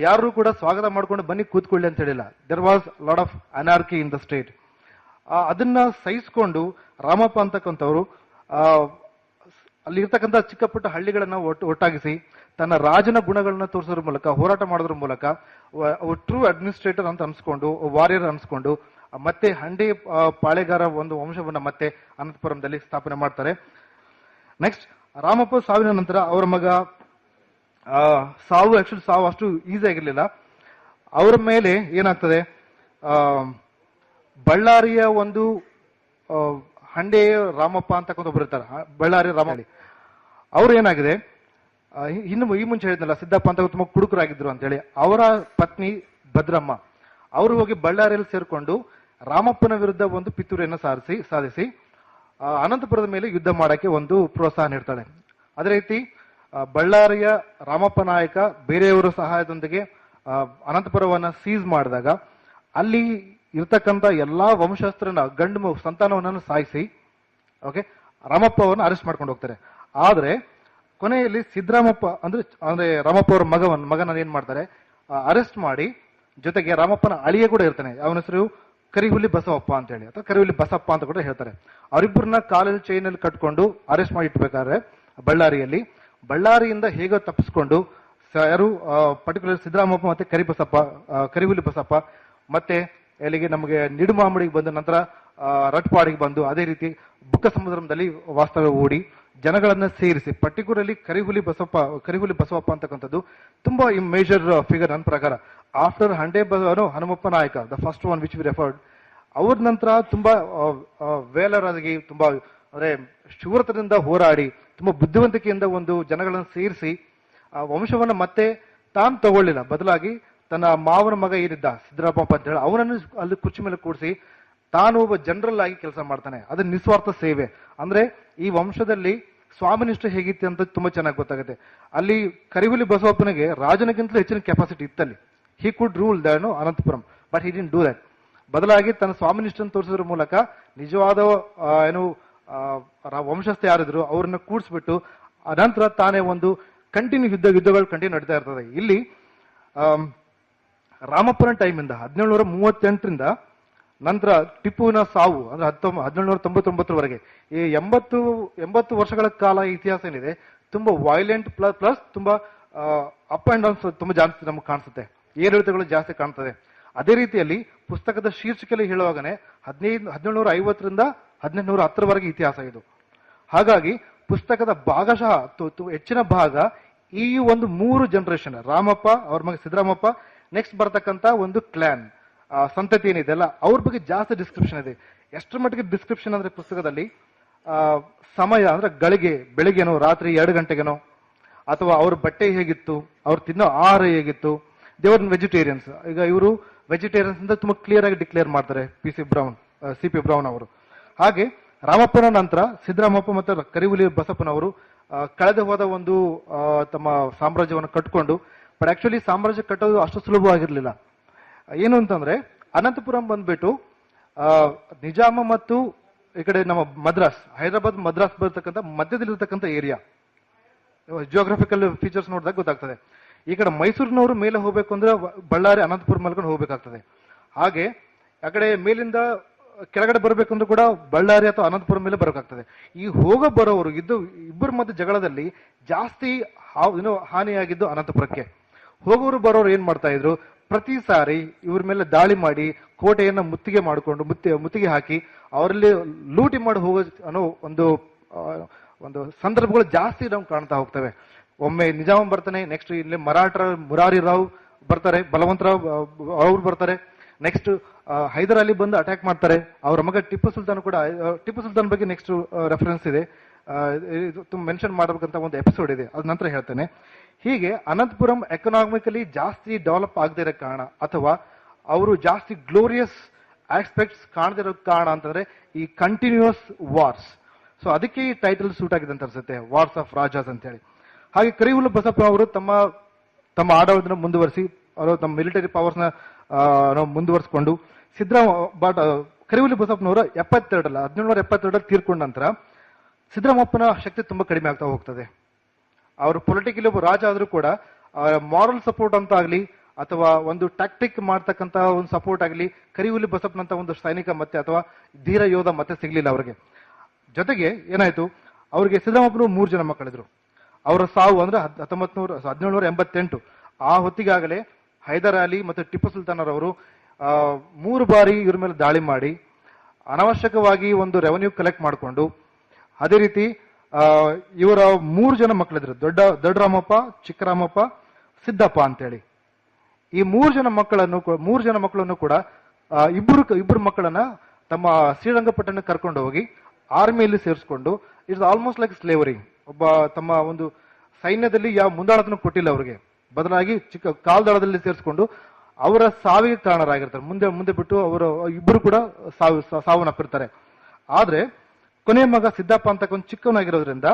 ಯಾರು ಕೂಡ ಸ್ವಾಗತ ಮಾಡ್ಕೊಂಡು ಬನ್ನಿ ಕೂತ್ಕೊಳ್ಳಿ ಅಂತ ಹೇಳಿಲ್ಲ. There was lot of anarchy in the state ಅದನ್ನ ಸಹಿಸ್ಕೊಂಡು ರಾಮಪ್ಪ ಅಂತಕ್ಕಂಥವ್ರು ಆ, ಅಲ್ಲಿ ಇರ್ತಕ್ಕಂಥ ಚಿಕ್ಕ ಪುಟ್ಟ ಹಳ್ಳಿಗಳನ್ನ ಒಟ್ಟು ಒಟ್ಟಾಗಿಸಿ ತನ್ನ ರಾಜನ ಗುಣಗಳನ್ನ ತೋರಿಸೋದ್ರ ಮೂಲಕ ಹೋರಾಟ ಮಾಡೋದ್ರ ಮೂಲಕ ಟ್ರೂ ಅಡ್ಮಿನಿಸ್ಟ್ರೇಟರ್ ಅಂತ ಅನ್ಸ್ಕೊಂಡು ವಾರಿಯರ್ ಅನ್ಸ್ಕೊಂಡು ಮತ್ತೆ ಹಂಡಿ ಪಾಳೆಗಾರ ಒಂದು ವಂಶವನ್ನ ಮತ್ತೆ ಅನಂತಪುರಂದಲ್ಲಿ ಸ್ಥಾಪನೆ ಮಾಡ್ತಾರೆ. ನೆಕ್ಸ್ಟ್ ರಾಮಪ್ಪ ಸಾವಿನ ನಂತರ ಅವರ ಮಗ ಸಾವು ಆಕ್ಚುಲಿ ಸಾವು ಅಷ್ಟು ಈಸಿ ಆಗಿರ್ಲಿಲ್ಲ. ಅವರ ಮೇಲೆ ಏನಾಗ್ತದೆ? ಬಳ್ಳಾರಿಯ ಒಂದು ಹಂಡೆಯ ಹಂಡೆ ರಾಮಪ್ಪ ಅಂತ ಒಬ್ರು ಇರ್ತಾರೆ ಬಳ್ಳಾರಿ ರಾಮ ಅವ್ರು ಏನಾಗಿದೆ? ಇನ್ನು ಈ ಮುಂಚೆ ಹೇಳಿದ್ನಲ್ಲ, ಸಿದ್ದಪ್ಪ ಅಂತ ತುಂಬ ಕುಡುಕರಾಗಿದ್ರು ಅಂತೇಳಿ. ಅವರ ಪತ್ನಿ ಭದ್ರಮ್ಮ, ಅವರು ಹೋಗಿ ಬಳ್ಳಾರಿಯಲ್ಲಿ ಸೇರ್ಕೊಂಡು ರಾಮಪ್ಪನ ವಿರುದ್ಧ ಒಂದು ಪಿತೂರಿಯನ್ನು ಸಾರಿಸಿ, ಸಾಧಿಸಿ ಅನಂತಪುರದ ಮೇಲೆ ಯುದ್ಧ ಮಾಡಕ್ಕೆ ಒಂದು ಪ್ರೋತ್ಸಾಹ ನೀಡ್ತಾಳೆ. ಅದೇ ರೀತಿ ಬಳ್ಳಾರಿಯ ರಾಮಪ್ಪ ನಾಯಕ ಬೇರೆಯವರ ಸಹಾಯದೊಂದಿಗೆ ಅನಂತಪುರವನ್ನ ಸೀಸ್ ಮಾಡಿದಾಗ, ಅಲ್ಲಿ ಇರ್ತಕ್ಕಂಥ ಎಲ್ಲಾ ವಂಶಸ್ಥರನ್ನ, ಗಂಡು ಸಂತಾನವನ್ನು ಸಾಯಿಸಿ ಓಕೆ ರಾಮಪ್ಪ ಅರೆಸ್ಟ್ ಮಾಡ್ಕೊಂಡು ಹೋಗ್ತಾರೆ. ಆದ್ರೆ, ಕೊನೆಯಲ್ಲಿ ಸಿದ್ದರಾಮಪ್ಪ, ಅಂದ್ರೆ ಅಂದ್ರೆ ರಾಮಪ್ಪ ಅವರ ಮಗವನ್ ಮಗನ ಏನ್ ಮಾಡ್ತಾರೆ ಅರೆಸ್ಟ್ ಮಾಡಿ, ಜೊತೆಗೆ ರಾಮಪ್ಪನ ಅಳಿಯ ಕೂಡ ಇರ್ತಾನೆ. ಅವನ ಹೆಸರು ಕರಿಹುಲಿ ಬಸವಪ್ಪ ಅಂತ ಹೇಳಿ ಅಥವಾ ಕರಿಹುಲಿ ಬಸಪ್ಪ ಅಂತ ಕೂಡ ಹೇಳ್ತಾರೆ. ಅವರಿಬ್ಬರನ್ನ ಕಾಲಲ್ಲಿ ಚೈನಲ್ಲಿ ಕಟ್ಕೊಂಡು ಅರೆಸ್ಟ್ ಮಾಡಿ ಇಟ್ಬೇಕಾದ್ರೆ, ಬಳ್ಳಾರಿಯಲ್ಲಿ, ಬಳ್ಳಾರಿಯಿಂದ ಹೇಗೋ ತಪ್ಪಿಸ್ಕೊಂಡು ಯಾರು ಪರ್ಟಿಕ್ಯುಲರ್ ಸಿದ್ದರಾಮಪ್ಪ ಮತ್ತೆ ಕರಿಬಸಪ್ಪ ಕರಿಹುಲಿ ಬಸಪ್ಪ, ಮತ್ತೆ ಎಲ್ಲಿಗೆ ನಮಗೆ ನಿಡುಮಾಮಡಿಗೆ ಬಂದ ನಂತರ ರಟ್ಪಾಡಿಗೆ ಬಂದು ಅದೇ ರೀತಿ ಬುಕ್ಕ ಸಮುದ್ರದಲ್ಲಿ ವಾಸ್ತವ್ಯ ಓಡಿ ಜನಗಳನ್ನ ಸೇರಿಸಿ ಪರ್ಟಿಕ್ಯುಲರ್ಲಿ ಕರಿಹುಲಿ ಬಸಪ್ಪ ಕರಿಹುಲಿ ಬಸವಪ್ಪ ಅಂತಕ್ಕಂಥದ್ದು ತುಂಬಾ ಈ ಮೇಜರ್ ಫಿಗರ್ ನನ್ನ ಪ್ರಕಾರ. ಆಫ್ಟರ್ ಹಂಡೆ ಬ- ಏನು, Hanumappa Nayaka the first one which we referred ಅವ್ರ ನಂತರ ತುಂಬಾ ವೇಲರ್ ಆಗಿ ತುಂಬಾ ಅಂದ್ರೆ ಶೂರತದಿಂದ ಹೋರಾಡಿ ತುಂಬಾ ಬುದ್ಧಿವಂತಿಕೆಯಿಂದ ಒಂದು ಜನಗಳನ್ನು ಸೇರಿಸಿ ಆ ವಂಶವನ್ನ ಮತ್ತೆ ತಾನು ತಗೊಳ್ಳಿಲ್ಲ. ಬದಲಾಗಿ ತನ್ನ ಮಾವನ ಮಗ ಏನಿದ್ದ, ಸಿದ್ದರಾಮಪ್ಪ ಅಂತ ಹೇಳಿ, ಅವನನ್ನು ಅಲ್ಲಿ ಕುರ್ಚಿ ಮೇಲೆ ಕೂಡಿಸಿ ತಾನು ಒಬ್ಬ ಜನರಲ್ ಆಗಿ ಕೆಲಸ ಮಾಡ್ತಾನೆ. ಅದು ನಿಸ್ವಾರ್ಥ ಸೇವೆ. ಅಂದ್ರೆ ಈ ವಂಶದಲ್ಲಿ ಸ್ವಾಮಿನಿಷ್ಠ ಹೇಗಿತ್ತು ಅಂತ ತುಂಬಾ ಚೆನ್ನಾಗಿ ಗೊತ್ತಾಗುತ್ತೆ. ಅಲ್ಲಿ ಕರಿಹುಲಿ ಬಸವಪ್ಪನಿಗೆ ರಾಜನಿಗಿಂತಲೂ ಹೆಚ್ಚಿನ capacity ಇತ್ತಲ್ಲಿ. He could rule the Anantapuram but he didn't do that ಬದಲಾಗಿ ತನ್ನ ಸ್ವಾಮಿನಿಷ್ಠನ ತೋರಿಸೋದ್ರ ಮೂಲಕ ನಿಜವಾದ ಏನು ವಂಶಸ್ಥ ಯಾರಿದ್ರು, ಅವ್ರನ್ನ ಕೂಡಿಸ್ಬಿಟ್ಟು ಅನಂತರ ತಾನೇ ಒಂದು ಕಂಟಿನ್ಯೂ ಯುದ್ಧ, ಯುದ್ಧಗಳು ಕಂಟಿನ್ಯೂ ನಡೀತಾ ಇರ್ತದೆ. ಇಲ್ಲಿ ರಾಮಪ್ಪನ ಟೈಮಿಂದ ಹದಿನೇಳುನೂರ ಮೂವತ್ತೆಂಟರಿಂದ ನಂತರ ಟಿಪ್ಪುವಿನ ಸಾವು, ಅಂದ್ರೆ ಹತ್ತೊಂಬ ಹದಿನೇಳುನೂರ ತೊಂಬತ್ತೊಂಬತ್ತರವರೆಗೆ. ಈ ಎಂಬತ್ತು ಎಂಬತ್ತು ವರ್ಷಗಳ ಕಾಲ ಇತಿಹಾಸ ಏನಿದೆ, ತುಂಬಾ ವೈಲೆಂಟ್ ಪ್ಲಸ್ ಪ್ಲಸ್ ತುಂಬಾ ಅಪ್ ಅಂಡ್ ಡೌನ್ಸ್ ತುಂಬಾ ಜಾಸ್ತಿ ನಮಗೆ ಕಾಣಿಸುತ್ತೆ. ಏರಿಳಿತಗಳು ಜಾಸ್ತಿ ಕಾಣ್ತದೆ. ಅದೇ ರೀತಿಯಲ್ಲಿ ಪುಸ್ತಕದ ಶೀರ್ಷಿಕೆಯಲ್ಲಿ ಹೇಳುವಾಗನೆ ಹದಿನೈದು, ಹದಿನೇಳುನೂರ ಐವತ್ತರಿಂದ ಹದಿನೆಂಟುನೂರ ಹತ್ತರವರೆಗೆ ಇತಿಹಾಸ ಇದು. ಹಾಗಾಗಿ ಪುಸ್ತಕದ ಭಾಗಶಃ ಹೆಚ್ಚಿನ ಭಾಗ ಈ ಒಂದು ಮೂರು ಜನರೇಷನ್ ರಾಮಪ್ಪ, ಅವ್ರ ಮಗ ಸಿದ್ದರಾಮಪ್ಪ ನೆಕ್ಸ್ಟ್ ಬರ್ತಕ್ಕಂತ ಒಂದು ಕ್ಲಾನ್ ಸಂತತಿ ಏನಿದೆ ಅಲ್ಲ, ಅವ್ರ ಬಗ್ಗೆ ಜಾಸ್ತಿ ಡಿಸ್ಕ್ರಿಪ್ಷನ್ ಇದೆ. ಎಷ್ಟರ ಮಟ್ಟಿಗೆ ಡಿಸ್ಕ್ರಿಪ್ಷನ್ ಅಂದ್ರೆ ಪುಸ್ತಕದಲ್ಲಿ? ಸಮಯ ಅಂದ್ರೆ ಗಳಿಗೆ, ಬೆಳಿಗ್ಗೆನೋ, ರಾತ್ರಿ ಎರಡು ಗಂಟೆಗೆನೋ, ಅಥವಾ ಅವ್ರ ಬಟ್ಟೆ ಹೇಗಿತ್ತು, ಅವ್ರು ತಿನ್ನೋ ಆಹಾರ ಹೇಗಿತ್ತು. ದೇವರ್ ವೆಜಿಟೇರಿಯನ್ಸ್ ಈಗ ಇವರು ವೆಜಿಟೇರಿಯನ್ಸ್ ಅಂತ ತುಂಬಾ ಕ್ಲಿಯರ್ ಆಗಿ ಡಿಕ್ಲೇರ್ ಮಾಡ್ತಾರೆ P C Brown C P Brown ಅವರು. ಹಾಗೆ ರಾಮಪ್ಪನ ನಂತರ ಸಿದ್ದರಾಮಪ್ಪ ಮತ್ತು ಕರಿಹುಲಿ ಬಸಪ್ಪನವರು ಕಳೆದು ಹೋದ ಒಂದು ತಮ್ಮ ಸಾಮ್ರಾಜ್ಯವನ್ನು ಕಟ್ಕೊಂಡು ಬಟ್ ಆಕ್ಚುಲಿ ಸಾಮ್ರಾಜ್ಯ ಕಟ್ಟೋದು ಅಷ್ಟು ಸುಲಭವಾಗಿರ್ಲಿಲ್ಲ. ಏನು ಅಂತಂದ್ರೆ, ಅನಂತಪುರಂ ಬಂದ್ಬಿಟ್ಟು ನಿಜಾಮ ಮತ್ತು ಈ ಕಡೆ ನಮ್ಮ ಮದ್ರಾಸ್, ಹೈದರಾಬಾದ್, ಮದ್ರಾಸ್ ಬರ್ತಕ್ಕಂಥ ಮಧ್ಯದಲ್ಲಿರ್ತಕ್ಕಂಥ ಏರಿಯಾ. ಜಿಯೋಗ್ರಫಿಕಲ್ ಫೀಚರ್ಸ್ ನೋಡಿದಾಗ ಗೊತ್ತಾಗ್ತದೆ. ಈ ಕಡೆ ಮೈಸೂರಿನವರು ಮೇಲೆ ಹೋಗ್ಬೇಕು ಅಂದ್ರೆ ಬಳ್ಳಾರಿ, ಅನಂತಪುರ ಮಲ್ಕೊಂಡು ಹೋಗ್ಬೇಕಾಗ್ತದೆ. ಹಾಗೆ, ಆ ಕಡೆ ಮೇಲಿಂದ ಕೆಳಗಡೆ ಬರಬೇಕಂದ್ರೂ ಕೂಡ ಬಳ್ಳಾರಿ ಅಥವಾ ಅನಂತಪುರ ಮೇಲೆ ಬರೋಕ್ಕಾಗ್ತದೆ ಈ ಹೋಗ ಬರೋರು, ಇದ್ದು ಇಬ್ಬರ ಮಧ್ಯೆ ಜಗಳದಲ್ಲಿ ಜಾಸ್ತಿ ಹಾನಿಯಾಗಿದ್ದು ಅನಂತಪುರಕ್ಕೆ. ಹೋಗೋರು ಬರೋರು ಏನ್ ಮಾಡ್ತಾ ಇದ್ರು? ಪ್ರತಿ ಸಾರಿ ಇವ್ರ ಮೇಲೆ ದಾಳಿ ಮಾಡಿ ಕೋಟೆಯನ್ನ ಮುತ್ತಿಗೆ ಮಾಡಿಕೊಂಡು ಮುತ್ತಿ, ಮುತ್ತಿಗೆ ಹಾಕಿ ಅವರಲ್ಲಿ ಲೂಟಿ ಮಾಡಿ ಹೋಗೋ ಅನ್ನೋ ಒಂದು ಒಂದು ಸಂದರ್ಭಗಳು ಜಾಸ್ತಿ ನಾವು ಕಾಣ್ತಾ ಹೋಗ್ತವೆ. ಒಮ್ಮೆ ನಿಜಾಮ್ ಬರ್ತಾನೆ ನೆಕ್ಸ್ಟ್ ಇಲ್ಲಿ ಮರಾಠರ ಮುರಾರಿ ರಾವ್ ಬರ್ತಾರೆ ಬಲವಂತರಾವ್ ಅವ್ರು ಬರ್ತಾರೆ. ನೆಕ್ಸ್ಟ್ ಹೈದರಾಲಿ ಬಂದು ಅಟ್ಯಾಕ್ ಮಾಡ್ತಾರೆ. ಅವರ ಮಗ ಟಿಪ್ಪು ಸುಲ್ತಾನ್ ಕೂಡ ಟಿಪ್ಪು ಸುಲ್ತಾನ್ ಬಗ್ಗೆ ನೆಕ್ಸ್ಟ್ ರೆಫರೆನ್ಸ್ ಇದೆ. ಮೆನ್ಷನ್ ಮಾಡಬೇಕಂತ ಒಂದು ಎಪಿಸೋಡ್ ಇದೆ. ಅದ ನಂತರ ಹೇಳ್ತೇನೆ. ಹೀಗೆ ಅನಂತಪುರಂ ಎಕನಾಮಿಕಲಿ ಜಾಸ್ತಿ ಡೆವಲಪ್ ಆಗದೇ ಇರೋ ಕಾರಣ ಅಥವಾ ಅವರು ಜಾಸ್ತಿ ಗ್ಲೋರಿಯಸ್ ಆಸ್ಪೆಕ್ಟ್ಸ್ ಕಾಣದಿರೋ ಕಾರಣ ಅಂತಂದ್ರೆ ಈ ಕಂಟಿನ್ಯೂಸ್ ವಾರ್ಸ್ ಸೊ ಅದಕ್ಕೆ ಈ ಟೈಟಲ್ ಸೂಟ್ ಆಗಿದೆ ಅಂತ ಅನ್ಸುತ್ತೆ ವಾರ್ಸ್ ಆಫ್ ರಾಜಾಸ್ ಅಂತ ಹೇಳಿ ಹಾಗೆ ಕರಿಹುಲು ಬಸಪ್ಪ ಅವರು ತಮ್ಮ ತಮ್ಮ ಆಡಳಿತನ ಮುಂದುವರಿಸಿ, ಅವರು ತಮ್ಮ ಮಿಲಿಟರಿ ಪವರ್ಸ್ನ ಮುಂದುವರಿಸಿಕೊಂಡು ಸಿದ್ದರಾಮ ಬಟ್ ಕರಿಹುಲಿ ಬಸಪ್ಪನವರು ಎಪ್ಪತ್ತೆರಡಲ್ಲ, ಹದಿನೇಳುನೂರ ಎಪ್ಪತ್ತೆರಡಲ್ಲಿ ತೀರ್ಕೊಂಡ ನಂತರ ಸಿದ್ದರಾಮಪ್ಪನ ಶಕ್ತಿ ತುಂಬಾ ಕಡಿಮೆ ಆಗ್ತಾ ಹೋಗ್ತದೆ. ಅವರು ಪೊಲಿಟಿಕಲ್ ಒಬ್ಬ ರಾಜ ಆದ್ರೂ ಕೂಡ ಮಾರಲ್ ಸಪೋರ್ಟ್ ಅಂತ ಆಗ್ಲಿ, ಅಥವಾ ಒಂದು ಟ್ಯಾಕ್ಟಿಕ್ ಮಾಡ್ತಕ್ಕಂತ ಒಂದು ಸಪೋರ್ಟ್ ಆಗಲಿ ಕರಿಹುಲಿ ಬಸಪ್ಪನಂತ ಒಂದು ಸೈನಿಕ ಮತ್ತೆ, ಅಥವಾ ಧೀರ ಯೋಧ ಮತ್ತೆ ಸಿಗ್ಲಿಲ್ಲ ಅವರಿಗೆ. ಜೊತೆಗೆ ಏನಾಯ್ತು, ಅವರಿಗೆ ಸಿದ್ದರಾಮಪ್ಪನು ಮೂರು ಜನ ಮಕ್ಕಳಿದ್ರು. ಅವರ ಸಾವು ಅಂದ್ರೆ ಹತ್ತೊಂಬತ್ ನೂರ ಹದಿನೇಳುನೂರ ಎಂಬತ್ತೆಂಟು. ಆ ಹೊತ್ತಿಗಾಗಲೇ ಹೈದರ್ ಅಲಿ ಮತ್ತು ಟಿಪ್ಪು ಸುಲ್ತಾನರವರು ಅವರು ಮೂರು ಬಾರಿ ಇವ್ರ ಮೇಲೆ ದಾಳಿ ಮಾಡಿ, ಅನವಶ್ಯಕವಾಗಿ ಒಂದು ರೆವೆನ್ಯೂ ಕಲೆಕ್ಟ್ ಮಾಡಿಕೊಂಡು ಅದೇ ರೀತಿ ಇವರ ಮೂರು ಜನ ಮಕ್ಕಳಿದ್ರು. ದೊಡ್ಡ, ದೊಡ್ಡರಾಮಪ್ಪ, ಚಿಕ್ಕರಾಮಪ್ಪ, ಸಿದ್ದಪ್ಪ ಅಂತೇಳಿ. ಈ ಮೂರು ಜನ ಮಕ್ಕಳನ್ನು ಮೂರು ಜನ ಮಕ್ಕಳನ್ನು ಕೂಡ ಇಬ್ಬರು ಇಬ್ಬರು ಮಕ್ಕಳನ್ನ ತಮ್ಮ ಶ್ರೀರಂಗಪಟ್ಟಣ ಕರ್ಕೊಂಡು ಹೋಗಿ ಆರ್ಮಿಯಲ್ಲಿ ಸೇರಿಸ್ಕೊಂಡು ಇಟ್ಸ್ ಆಲ್ಮೋಸ್ಟ್ ಲೈಕ್ ಸ್ಲೇವರಿ ಒಬ್ಬ ತಮ್ಮ ಒಂದು ಸೈನ್ಯದಲ್ಲಿ ಯಾವ ಮುಂದಾಳತನ ಕೊಟ್ಟಿಲ್ಲ ಅವರಿಗೆ. ಬದಲಾಗಿ ಚಿಕ್ಕ ಕಾಲ್ದಳದಲ್ಲಿ ಸೇರಿಸ್ಕೊಂಡು ಅವರ ಸಾವಿಗೆ ಕಾರಣರಾಗಿರ್ತಾರೆ. ಮುಂದೆ ಮುಂದೆ ಬಿಟ್ಟು ಅವರು, ಇಬ್ಬರು ಕೂಡ ಸಾವು ಸಾವನ್ನಪ್ಪಿರ್ತಾರೆ. ಆದ್ರೆ ಕೊನೆಯ ಮಗ ಸಿದ್ದಪ್ಪ ಒಂದು ಚಿಕ್ಕವನಾಗಿರೋದ್ರಿಂದ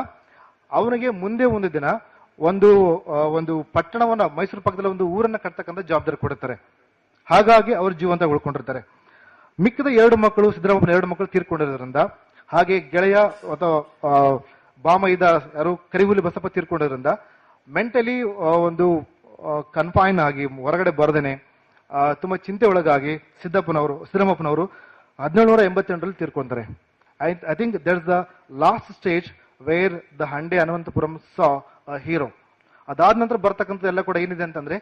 ಅವನಿಗೆ ಮುಂದೆ ಒಂದು ದಿನ ಒಂದು ಒಂದು ಪಟ್ಟಣವನ್ನ, ಮೈಸೂರು ಪಕ್ಕದಲ್ಲಿ ಒಂದು ಊರನ್ನ ಕಟ್ತಕ್ಕಂಥ ಜವಾಬ್ದಾರಿ ಕೊಡುತ್ತಾರೆ. ಹಾಗಾಗಿ ಅವ್ರ ಜೀವಂತ ಉಳ್ಕೊಂಡಿರ್ತಾರೆ. ಮಿಕ್ಕಿದ ಎರಡು ಮಕ್ಕಳು, ಸಿದ್ದರಾಮಯ್ಯನ ಎರಡು ಮಕ್ಕಳು ತೀರ್ಕೊಂಡಿರೋದ್ರಿಂದ, ಹಾಗೆ ಗೆಳೆಯ ಅಥವಾ ಬಾಮೈದ ಯಾರು ಕರಿಹುಲಿ ಬಸಪ್ಪ ತೀರ್ಕೊಂಡಿರೋದ್ರಿಂದ, ಮೆಂಟಲಿ ಒಂದು ಕನ್ಫೈನ್ ಆಗಿ, ಹೊರಗಡೆ ಬರ್ದೇನೆ ತುಂಬಾ ಚಿಂತೆ ಒಳಗಾಗಿ ಸಿದ್ದಪ್ಪನವರು ಸಿದ್ದರಾಮಪ್ಪನವರು ಹದಿನೇಳುನೂರ ಎಂಬತ್ತೆಂಟರಲ್ಲಿ ತೀರ್ಕೊಂತಾರೆ. I I think that the the last stage where the Hande saw saw hero ಅದಾದ ನಂತರ ಬರ್ತಕ್ಕಂಥ ಎಲ್ಲ ಕೂಡ ಏನಿದೆ ಅಂತಂದ್ರೆ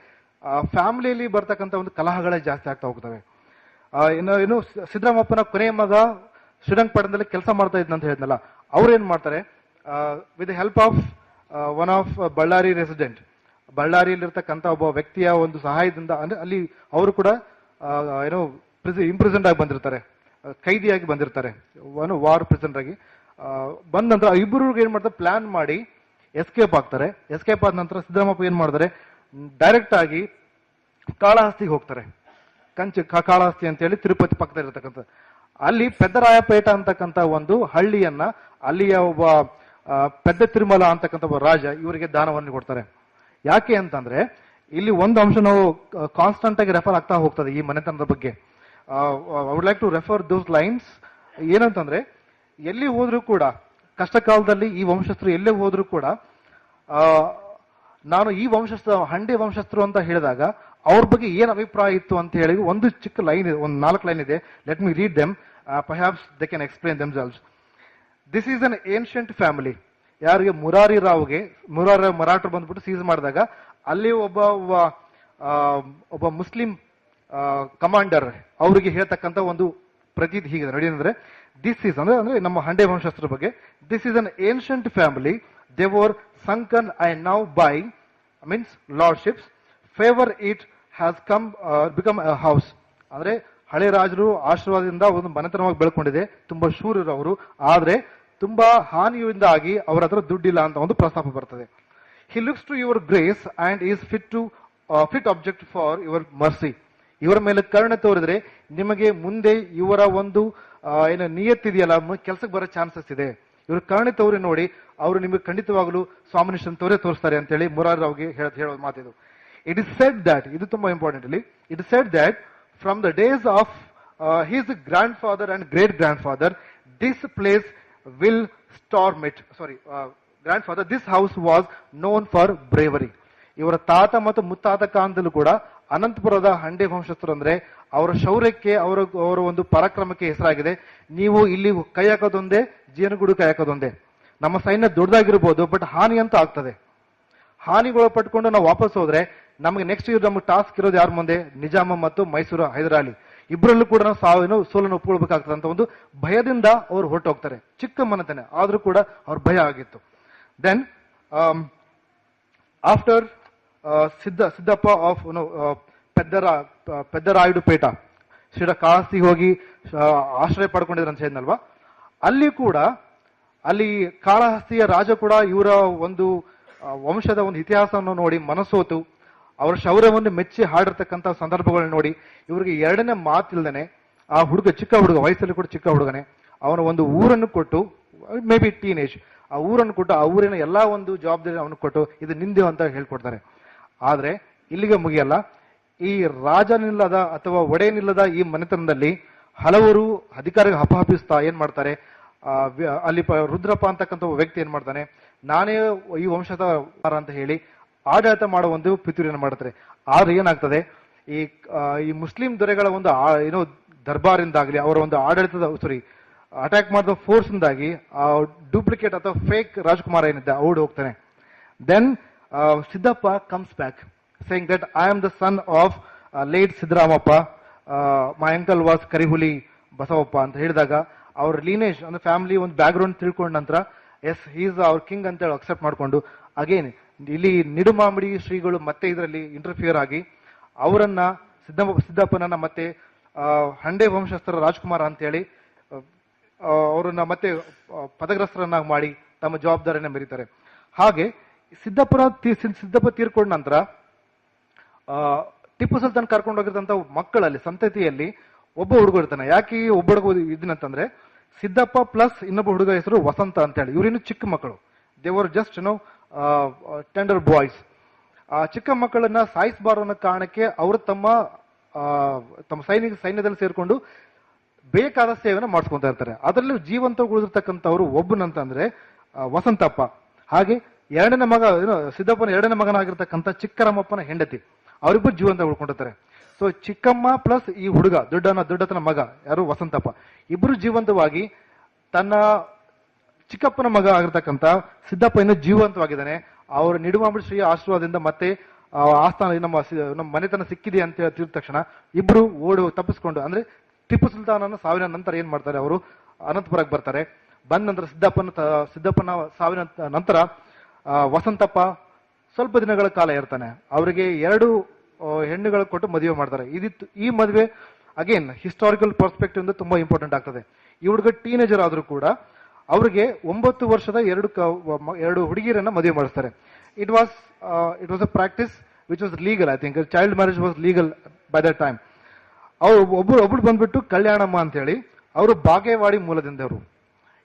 ಫ್ಯಾಮಿಲಿಯಲ್ಲಿ ಬರ್ತಕ್ಕಂಥ ಒಂದು ಕಲಹಗಳೇ ಜಾಸ್ತಿ ಆಗ್ತಾ ಹೋಗ್ತವೆ. ಇನ್ನು ಇನ್ನು ಸಿದ್ದರಾಮಪ್ಪನ ಕೊನೆಯ ಮಗ ಶ್ರೀರಂಗಪಟ್ಟಣದಲ್ಲಿ ಕೆಲಸ ಮಾಡ್ತಾ ಇದ್ನಂತ ಹೇಳಿದ್ನಲ್ಲ, ಅವ್ರು ಮಾಡ್ತಾರೆ with help of one of Bellary resident ಬಳ್ಳಾರಿಯಲ್ಲಿರ್ತಕ್ಕಂಥ ಒಬ್ಬ ವ್ಯಕ್ತಿಯ ಒಂದು ಸಹಾಯದಿಂದ, ಅಂದ್ರೆ ಅಲ್ಲಿ ಅವರು ಕೂಡ ಏನೋ ಇಂಪ್ರಿಸೆಂಟ್ ಆಗಿ ಬಂದಿರ್ತಾರೆ. ಕೈದಿಯಾಗಿ ಬಂದಿರ್ತಾರೆ. ಒಂದು ವಾರ್ ಪ್ರೆಸೆಂಟ್ ಆಗಿ. ಬಂದ ನಂತರ ಇಬ್ಬರಿಗೆ ಏನ್ ಮಾಡ್ತಾರೆ ಪ್ಲಾನ್ ಮಾಡಿ ಎಸ್ಕೇಪ್ ಆಗ್ತಾರೆ. ಎಸ್ಕೇಪ್ ಆದ ನಂತರ ಸಿದ್ದರಾಮಪ್ಪ ಏನ್ ಮಾಡ್ತಾರೆ ಡೈರೆಕ್ಟ್ ಆಗಿ ಕಾಳಹಸ್ತಿಗೆ ಹೋಗ್ತಾರೆ. ಕಂಚ ಕಾಳಹಸ್ತಿ ಅಂತ ಹೇಳಿ ತಿರುಪತಿ ಪಕ್ಕದಲ್ಲಿ ಇರತಕ್ಕಂಥ ಅಲ್ಲಿ ಪೆದ್ದರಾಯಪೇಟ ಅಂತಕ್ಕಂಥ ಒಂದು ಹಳ್ಳಿಯನ್ನ, ಅಲ್ಲಿಯ ಒಬ್ಬ ಪೆದ್ದ ತಿರುಮಲ ಅಂತಕ್ಕಂಥ ಒಬ್ಬ ರಾಜ ಇವರಿಗೆ ದಾನವನ್ನು ಕೊಡ್ತಾರೆ. ಯಾಕೆ ಅಂತಂದ್ರೆ, ಇಲ್ಲಿ ಒಂದು ಅಂಶ ನಾವು ಕಾನ್ಸ್ಟಂಟ್ ಆಗಿ ರೆಫರ್ ಆಗ್ತಾ ಹೋಗ್ತದೆ ಈ ಮನೆತನದ ಬಗ್ಗೆ. I would like to refer those lines ಏನಂತಂದ್ರೆ, ಎಲ್ಲಿ ಹೋದ್ರೂ ಕೂಡ, ಕಷ್ಟಕಾಲದಲ್ಲಿ ಈ ವಂಶಸ್ಥರು ಎಲ್ಲೇ ಹೋದ್ರೂ ಕೂಡ ನಾನು ಈ ವಂಶಸ್ಥ, ಹಂಡೆ ವಂಶಸ್ಥರು ಅಂತ ಹೇಳಿದಾಗ, ಅವ್ರ ಬಗ್ಗೆ ಏನು ಅಭಿಪ್ರಾಯ ಇತ್ತು ಅಂತ ಹೇಳಿ ಒಂದು ಚಿಕ್ಕ ಲೈನ್ ಇದೆ ಒಂದು ನಾಲ್ಕು ಲೈನ್ ಇದೆ. Let me read them perhaps they can explain themselves this is an ancient family ಯಾರಿಗೆ ಮುರಾರಿ ರಾವ್ಗೆ, ಮುರಾರಿ ಮರಾಠರು ಬಂದ್ಬಿಟ್ಟು ಸೀಸ್ ಮಾಡಿದಾಗ, ಅಲ್ಲಿ ಒಬ್ಬ ಒಬ್ಬ ಮುಸ್ಲಿಂ ಕಮಾಂಡರ್ ಅವರಿಗೆ ಹೇಳ್ತಕ್ಕಂಥ ಒಂದು ಪ್ರತೀತಿ ಹೀಗಿದೆ. ನೋಡಿ ದಿಸ್ ಈಸ್ ಅಂದ್ರೆ ಅಂದ್ರೆ ನಮ್ಮ ಹಂಡೆ ವಂಶಸ್ಥರ ಬಗ್ಗೆ. This is an ancient family they were sunken I now by means lordship's favour it has come become a house ಅಂದ್ರೆ, ಹಳೆ ರಾಜರು ಆಶೀರ್ವಾದದಿಂದ ಒಂದು ಮನೆತನವಾಗಿ ಬೆಳ್ಕೊಂಡಿದೆ. ತುಂಬಾ ಶೂರರು ಅವರು. ಆದ್ರೆ, ತುಂಬಾ ಹಾನಿಯಿಂದಾಗಿ ಅವರ ಹತ್ರ ದುಡ್ಡಿಲ್ಲ ಅಂತ ಒಂದು ಪ್ರಸ್ತಾಪ ಬರ್ತದೆ. He looks to your grace and is fit to fit object for your mercy ಇವರ ಮೇಲೆ ಕರುಣೆ ತೋರಿದ್ರೆ ನಿಮಗೆ ಮುಂದೆ ಇವರ ಒಂದು ಏನೋ ನಿಯತ್ತಿದೆಯಲ್ಲ ಕೆಲಸಕ್ಕೆ ಬರೋ ಚಾನ್ಸಸ್ ಇದೆ. ಇವರು ಕರುಣೆ ತೋರಿ ನೋಡಿ, ಅವರು ನಿಮಗೆ ಖಂಡಿತವಾಗಲೂ ಸ್ವಾಮಿನಿಷ್ಠನ್ ತೋರೇ ತೋರಿಸ್ತಾರೆ ಅಂತೇಳಿ ಮುರಾರ್ ರಾವ್ಗೆ ಹೇಳೋದು ಹೇಳೋ ಮಾತಿದು ಇಟ್ ಇಸ್ ಸೆಡ್ ದಟ್ ಇದು ತುಂಬಾ ಇಂಪಾರ್ಟೆಂಟ್ ಇಲ್ಲಿ. It is said that from the days of his grandfather and great grandfather this place will storm it sorry grandfather this house was known for bravery ಇವರ ತಾತ ಮತ್ತು ಮುತ್ತಾತ ಕಾಲದಲ್ಲೂ ಕೂಡ ಅನಂತಪುರದ ಹಂಡೆ ವಂಶಸ್ಥರು ಅಂದ್ರೆ ಅವರ ಶೌರ್ಯಕ್ಕೆ ಅವರ ಅವರ ಒಂದು ಪರಾಕ್ರಮಕ್ಕೆ ಹೆಸರಾಗಿದೆ. ನೀವು ಇಲ್ಲಿ ಕೈ ಹಾಕೋದೊಂದೇ, ಜೇನುಗೂಡು ಕೈ ಹಾಕೋದೊಂದೇ. ನಮ್ಮ ಸೈನ್ಯ ದೊಡ್ಡದಾಗಿರ್ಬೋದು, ಬಟ್ ಹಾನಿ ಅಂತ ಆಗ್ತದೆ. ಹಾನಿಗಳು ಪಟ್ಕೊಂಡು ನಾವು ವಾಪಸ್ ಹೋದ್ರೆ ನಮಗೆ ನೆಕ್ಸ್ಟ್ ಇಯರ್ ನಮ್ಗೆ ಟಾಸ್ಕ್ ಇರೋದು ಯಾರ ಮುಂದೆ? ನಿಜಾಮ ಮತ್ತು ಮೈಸೂರು ಹೈದರಾಲಿ. ಇಬ್ಬರಲ್ಲೂ ಕೂಡ ನಾವು ಸಾವಿನ ಸೋಲನ್ನು ಒಪ್ಕೊಳ್ಬೇಕಾಗ್ತದೆ ಅಂತ ಒಂದು ಭಯದಿಂದ ಅವ್ರು ಹೊರಟೋಗ್ತಾರೆ. ಚಿಕ್ಕ ಮನತನೆ. ಆದ್ರೂ ಕೂಡ ಅವ್ರ ಭಯ ಆಗಿತ್ತು. Then after Siddha Siddappa of Pedda Peddarayudu Peta. ಶ್ರೀರ ಕಾಸ್ತಿ ಹೋಗಿ ಆಶ್ರಯ ಪಡ್ಕೊಂಡಿದ್ರು ಅಂತ ಹೇಳಿದ್ನಲ್ವಾ? ಅಲ್ಲಿ ಕೂಡ, ಅಲ್ಲಿ ಕಾಳಹಸ್ತಿಯ ರಾಜ ಕೂಡ ಇವರ ಒಂದು ವಂಶದ ಒಂದು ಇತಿಹಾಸವನ್ನು ನೋಡಿ ಮನಸೋತು. ಅವರ ಶೌರ್ಯವನ್ನು ಮೆಚ್ಚಿ ಹಾಡಿರ್ತಕ್ಕಂಥ ಸಂದರ್ಭಗಳನ್ನ ನೋಡಿ. ಇವರಿಗೆ ಎರಡನೇ ಮಾತಿಲ್ದೇನೆ, ಆ ಹುಡುಗ ಚಿಕ್ಕ ಹುಡುಗ, ವಯಸ್ಸಲ್ಲಿ ಕೂಡ ಚಿಕ್ಕ ಹುಡುಗನೆ, ಅವನ ಒಂದು ಊರನ್ನು ಕೊಟ್ಟು ಮೇ ಬಿ ಟೀನೇಜ್ ಆ ಊರನ್ನು ಕೊಟ್ಟು, ಆ ಊರಿನ ಎಲ್ಲಾ ಒಂದು ಜವಾಬ್ದಾರಿ ಅವನು ಕೊಟ್ಟು, ಇದು ನಿಂದೆ ಅಂತ ಹೇಳ್ಕೊಡ್ತಾರೆ. ಆದ್ರೆ ಇಲ್ಲಿಗೆ ಮುಗಿಯಲ್ಲ. ಈ ರಾಜನಿಲ್ಲದ ಅಥವಾ ಒಡೆಯನಿಲ್ಲದ ಈ ಮನೆತನದಲ್ಲಿ ಹಲವರು ಅಧಿಕಾರಿಗಳು ಹಪಹಪಿಸ್ತಾ ಏನ್ ಮಾಡ್ತಾರೆ? ಅಲ್ಲಿ ರುದ್ರಪ್ಪ ಅಂತಕ್ಕಂಥ ವ್ಯಕ್ತಿ ಏನ್ ಮಾಡ್ತಾನೆ? ನಾನೇ ಈ ವಂಶದ ಅಂತ ಹೇಳಿ ಆಡಳಿತ ಮಾಡೋ ಒಂದು ಪಿತೂರಿಯನ್ನು ಮಾಡ್ತಾರೆ ಆದ್ರೆ ಏನಾಗ್ತದೆ? ಈ ಈ ಮುಸ್ಲಿಂ ದೊರೆಗಳ ಒಂದು ಏನೋ ದರ್ಬಾರಿಂದಾಗ್ಲಿ ಅವರ ಒಂದು ಆಡಳಿತದ ಸಾರಿ ಅಟ್ಯಾಕ್ ಮಾಡಿದ ಫೋರ್ಸ್ ಇಂದಾಗಿ ಡೂಪ್ಲಿಕೇಟ್ ಅಥವಾ ಫೇಕ್ ರಾಜ್ಕುಮಾರ್ ಏನಿದ್ದ, ಓಡಿ ಹೋಗ್ತಾನೆ. Then Siddappa comes back saying that I am the son of late Siddaramappa my uncle was Karihuli Basavappa ಅಂತ ಹೇಳಿದಾಗ ಅವ್ರ ಲೀನೇಜ್ ಅಂದ್ರೆ ಫ್ಯಾಮಿಲಿ ಒಂದು ಬ್ಯಾಕ್ ಗ್ರೌಂಡ್ ತಿಳ್ಕೊಂಡ ನಂತರ ಎಸ್ ಈಸ್ ಅವ್ರ ಕಿಂಗ್ ಅಂತೇಳಿ ಅಕ್ಸೆಪ್ಟ್ ಮಾಡಿಕೊಂಡು ಅಗೇನ್ ಇಲ್ಲಿ ನಿಡುಮಾಮಿಡಿ ಶ್ರೀಗಳು ಮತ್ತೆ ಇದರಲ್ಲಿ ಇಂಟರ್ಫಿಯರ್ ಆಗಿ, ಅವರನ್ನ ಸಿದ್ದಪ್ಪ ಸಿದ್ದಪ್ಪನನ್ನ ಮತ್ತೆ ಹಂಡೇ ವಂಶಸ್ಥರ ರಾಜ್ಕುಮಾರ ಅಂತೇಳಿ ಅವರನ್ನ ಮತ್ತೆ ಪದಗ್ರಸ್ತರನ್ನಾಗಿ ಮಾಡಿ ತಮ್ಮ ಜವಾಬ್ದಾರಿಯನ್ನು ಮೆರೀತಾರೆ. ಹಾಗೆ ಸಿದ್ದಪ್ಪನ ತೀ- ಸಿದ್- ಸಿದ್ದಪ್ಪ ತೀರ್ಕೊಂಡ ನಂತರ ಟಿಪ್ಪು ಸುಲ್ತಾನ್ ಕರ್ಕೊಂಡು ಹೋಗಿರ್ತಂತ ಮಕ್ಕಳಲ್ಲಿ, ಸಂತತಿಯಲ್ಲಿ ಒಬ್ಬ ಹುಡುಗ ಇರ್ತಾನೆ. ಯಾಕೆ ಒಬ್ಬ ಹುಡುಗ ಇದನ್ನಂತಂದ್ರೆ ಸಿದ್ದಪ್ಪ ಪ್ಲಸ್ ಇನ್ನೊಬ್ಬ ಹುಡುಗ ಹೆಸರು ವಸಂತ ಅಂತ ಹೇಳಿ ಇವರೇನು ಚಿಕ್ಕ ಮಕ್ಕಳು. ದೇವರ್ ಜಸ್ಟ್ ನೋ ಟೆಂಡರ್ ಬಾಯ್ಸ್ ಆ ಚಿಕ್ಕ ಮಕ್ಕಳನ್ನ ಸಾಯಿಸಬಾರದು ಅನ್ನೋ ಕಾರಣಕ್ಕೆ ಅವರು ತಮ್ಮ ತಮ್ಮ ಸೈನಿಕ ಸೈನ್ಯದಲ್ಲಿ ಸೇರ್ಕೊಂಡು ಬೇಕಾದ ಸೇವೆನ ಮಾಡಿಸ್ಕೊಂತ ಇರ್ತಾರೆ. ಅದರಲ್ಲೂ ಜೀವಂತ ಉಳಿದಿರ್ತಕ್ಕಂಥವ್ರು ಒಬ್ಬನಂತಂದ್ರೆ ವಸಂತಪ್ಪ. ಹಾಗೆ ಎರಡನೇ ಮಗ, ಏನು, ಸಿದ್ದಪ್ಪನ ಎರಡನೇ ಮಗನಾಗಿರ್ತಕ್ಕಂಥ ಚಿಕ್ಕರಮ್ಮಪ್ಪನ ಹೆಂಡತಿ. ಅವರಿಬ್ಬರು ಜೀವಂತ ಉಳ್ಕೊಂಡಿರ್ತಾರೆ. ಸೊ ಚಿಕ್ಕಮ್ಮ ಪ್ಲಸ್ ಈ ಹುಡುಗ ದೊಡ್ಡನ ದೊಡ್ಡತನ ಮಗ, ಯಾರು ವಸಂತಪ್ಪ. ಇಬ್ಬರು ಜೀವಂತವಾಗಿ ತನ್ನ ಚಿಕ್ಕಪ್ಪನ ಮಗ ಆಗಿರ್ತಕ್ಕಂಥ ಸಿದ್ದಪ್ಪ ಇನ್ನು ಜೀವಂತವಾಗಿದ್ದಾನೆ. ಅವರು ನಿಡುವಾಂಬಿ ಶ್ರೀ ಆಶೀರ್ವಾದದಿಂದ ಮತ್ತೆ ಆಸ್ಥಾನ ನಮ್ಮ ನಮ್ಮ ಮನೆತನ ಸಿಕ್ಕಿದೆ ಅಂತ ತಿಳಿದ ತಕ್ಷಣ ಇಬ್ರು ಓಡು ತಪ್ಪಿಸ್ಕೊಂಡು, ಅಂದ್ರೆ ಟಿಪ್ಪು ಸುಲ್ತಾನನ ಸಾವಿನ ನಂತರ ಏನ್ ಮಾಡ್ತಾರೆ ಅವರು? ಅನಂತಪುರಕ್ಕೆ ಬರ್ತಾರೆ. ಬಂದ ನಂತರ ಸಿದ್ದಪ್ಪನ ಸಿದ್ದಪ್ಪನ ಸಾವಿನ ನಂತರ ವಸಂತಪ್ಪ ಸ್ವಲ್ಪ ದಿನಗಳ ಕಾಲ ಇರ್ತಾನೆ. ಅವರಿಗೆ ಎರಡು ಹೆಣ್ಣುಗಳು ಕೊಟ್ಟು ಮದುವೆ ಮಾಡ್ತಾರೆ. ಇದಿತ್ತು, ಈ ಮದುವೆ ಅಗೇನ್ ಹಿಸ್ಟಾರಿಕಲ್ ಪರ್ಸ್ಪೆಕ್ಟಿವ್ ಇಂದ ತುಂಬಾ ಇಂಪಾರ್ಟೆಂಟ್ ಆಗ್ತದೆ. ಈ ಹುಡುಗ ಟೀನೇಜರ್ ಆದ್ರೂ ಕೂಡ ಅವರಿಗೆ ಒಂಬತ್ತು ವರ್ಷದ ಎರಡು ಎರಡು ಹುಡುಗಿಯರನ್ನ ಮದುವೆ ಮಾಡಿಸ್ತಾರೆ. It was it was a practice which was legal I think child marriage was legal by that time ಅವ್ರು, ಒಬ್ರು ಒಬ್ರು ಬಂದ್ಬಿಟ್ಟು ಕಲ್ಯಾಣಮ್ಮ ಅಂತ ಹೇಳಿ ಅವರು ಬಾಗೇವಾಡಿ ಮೂಲದಿಂದವರು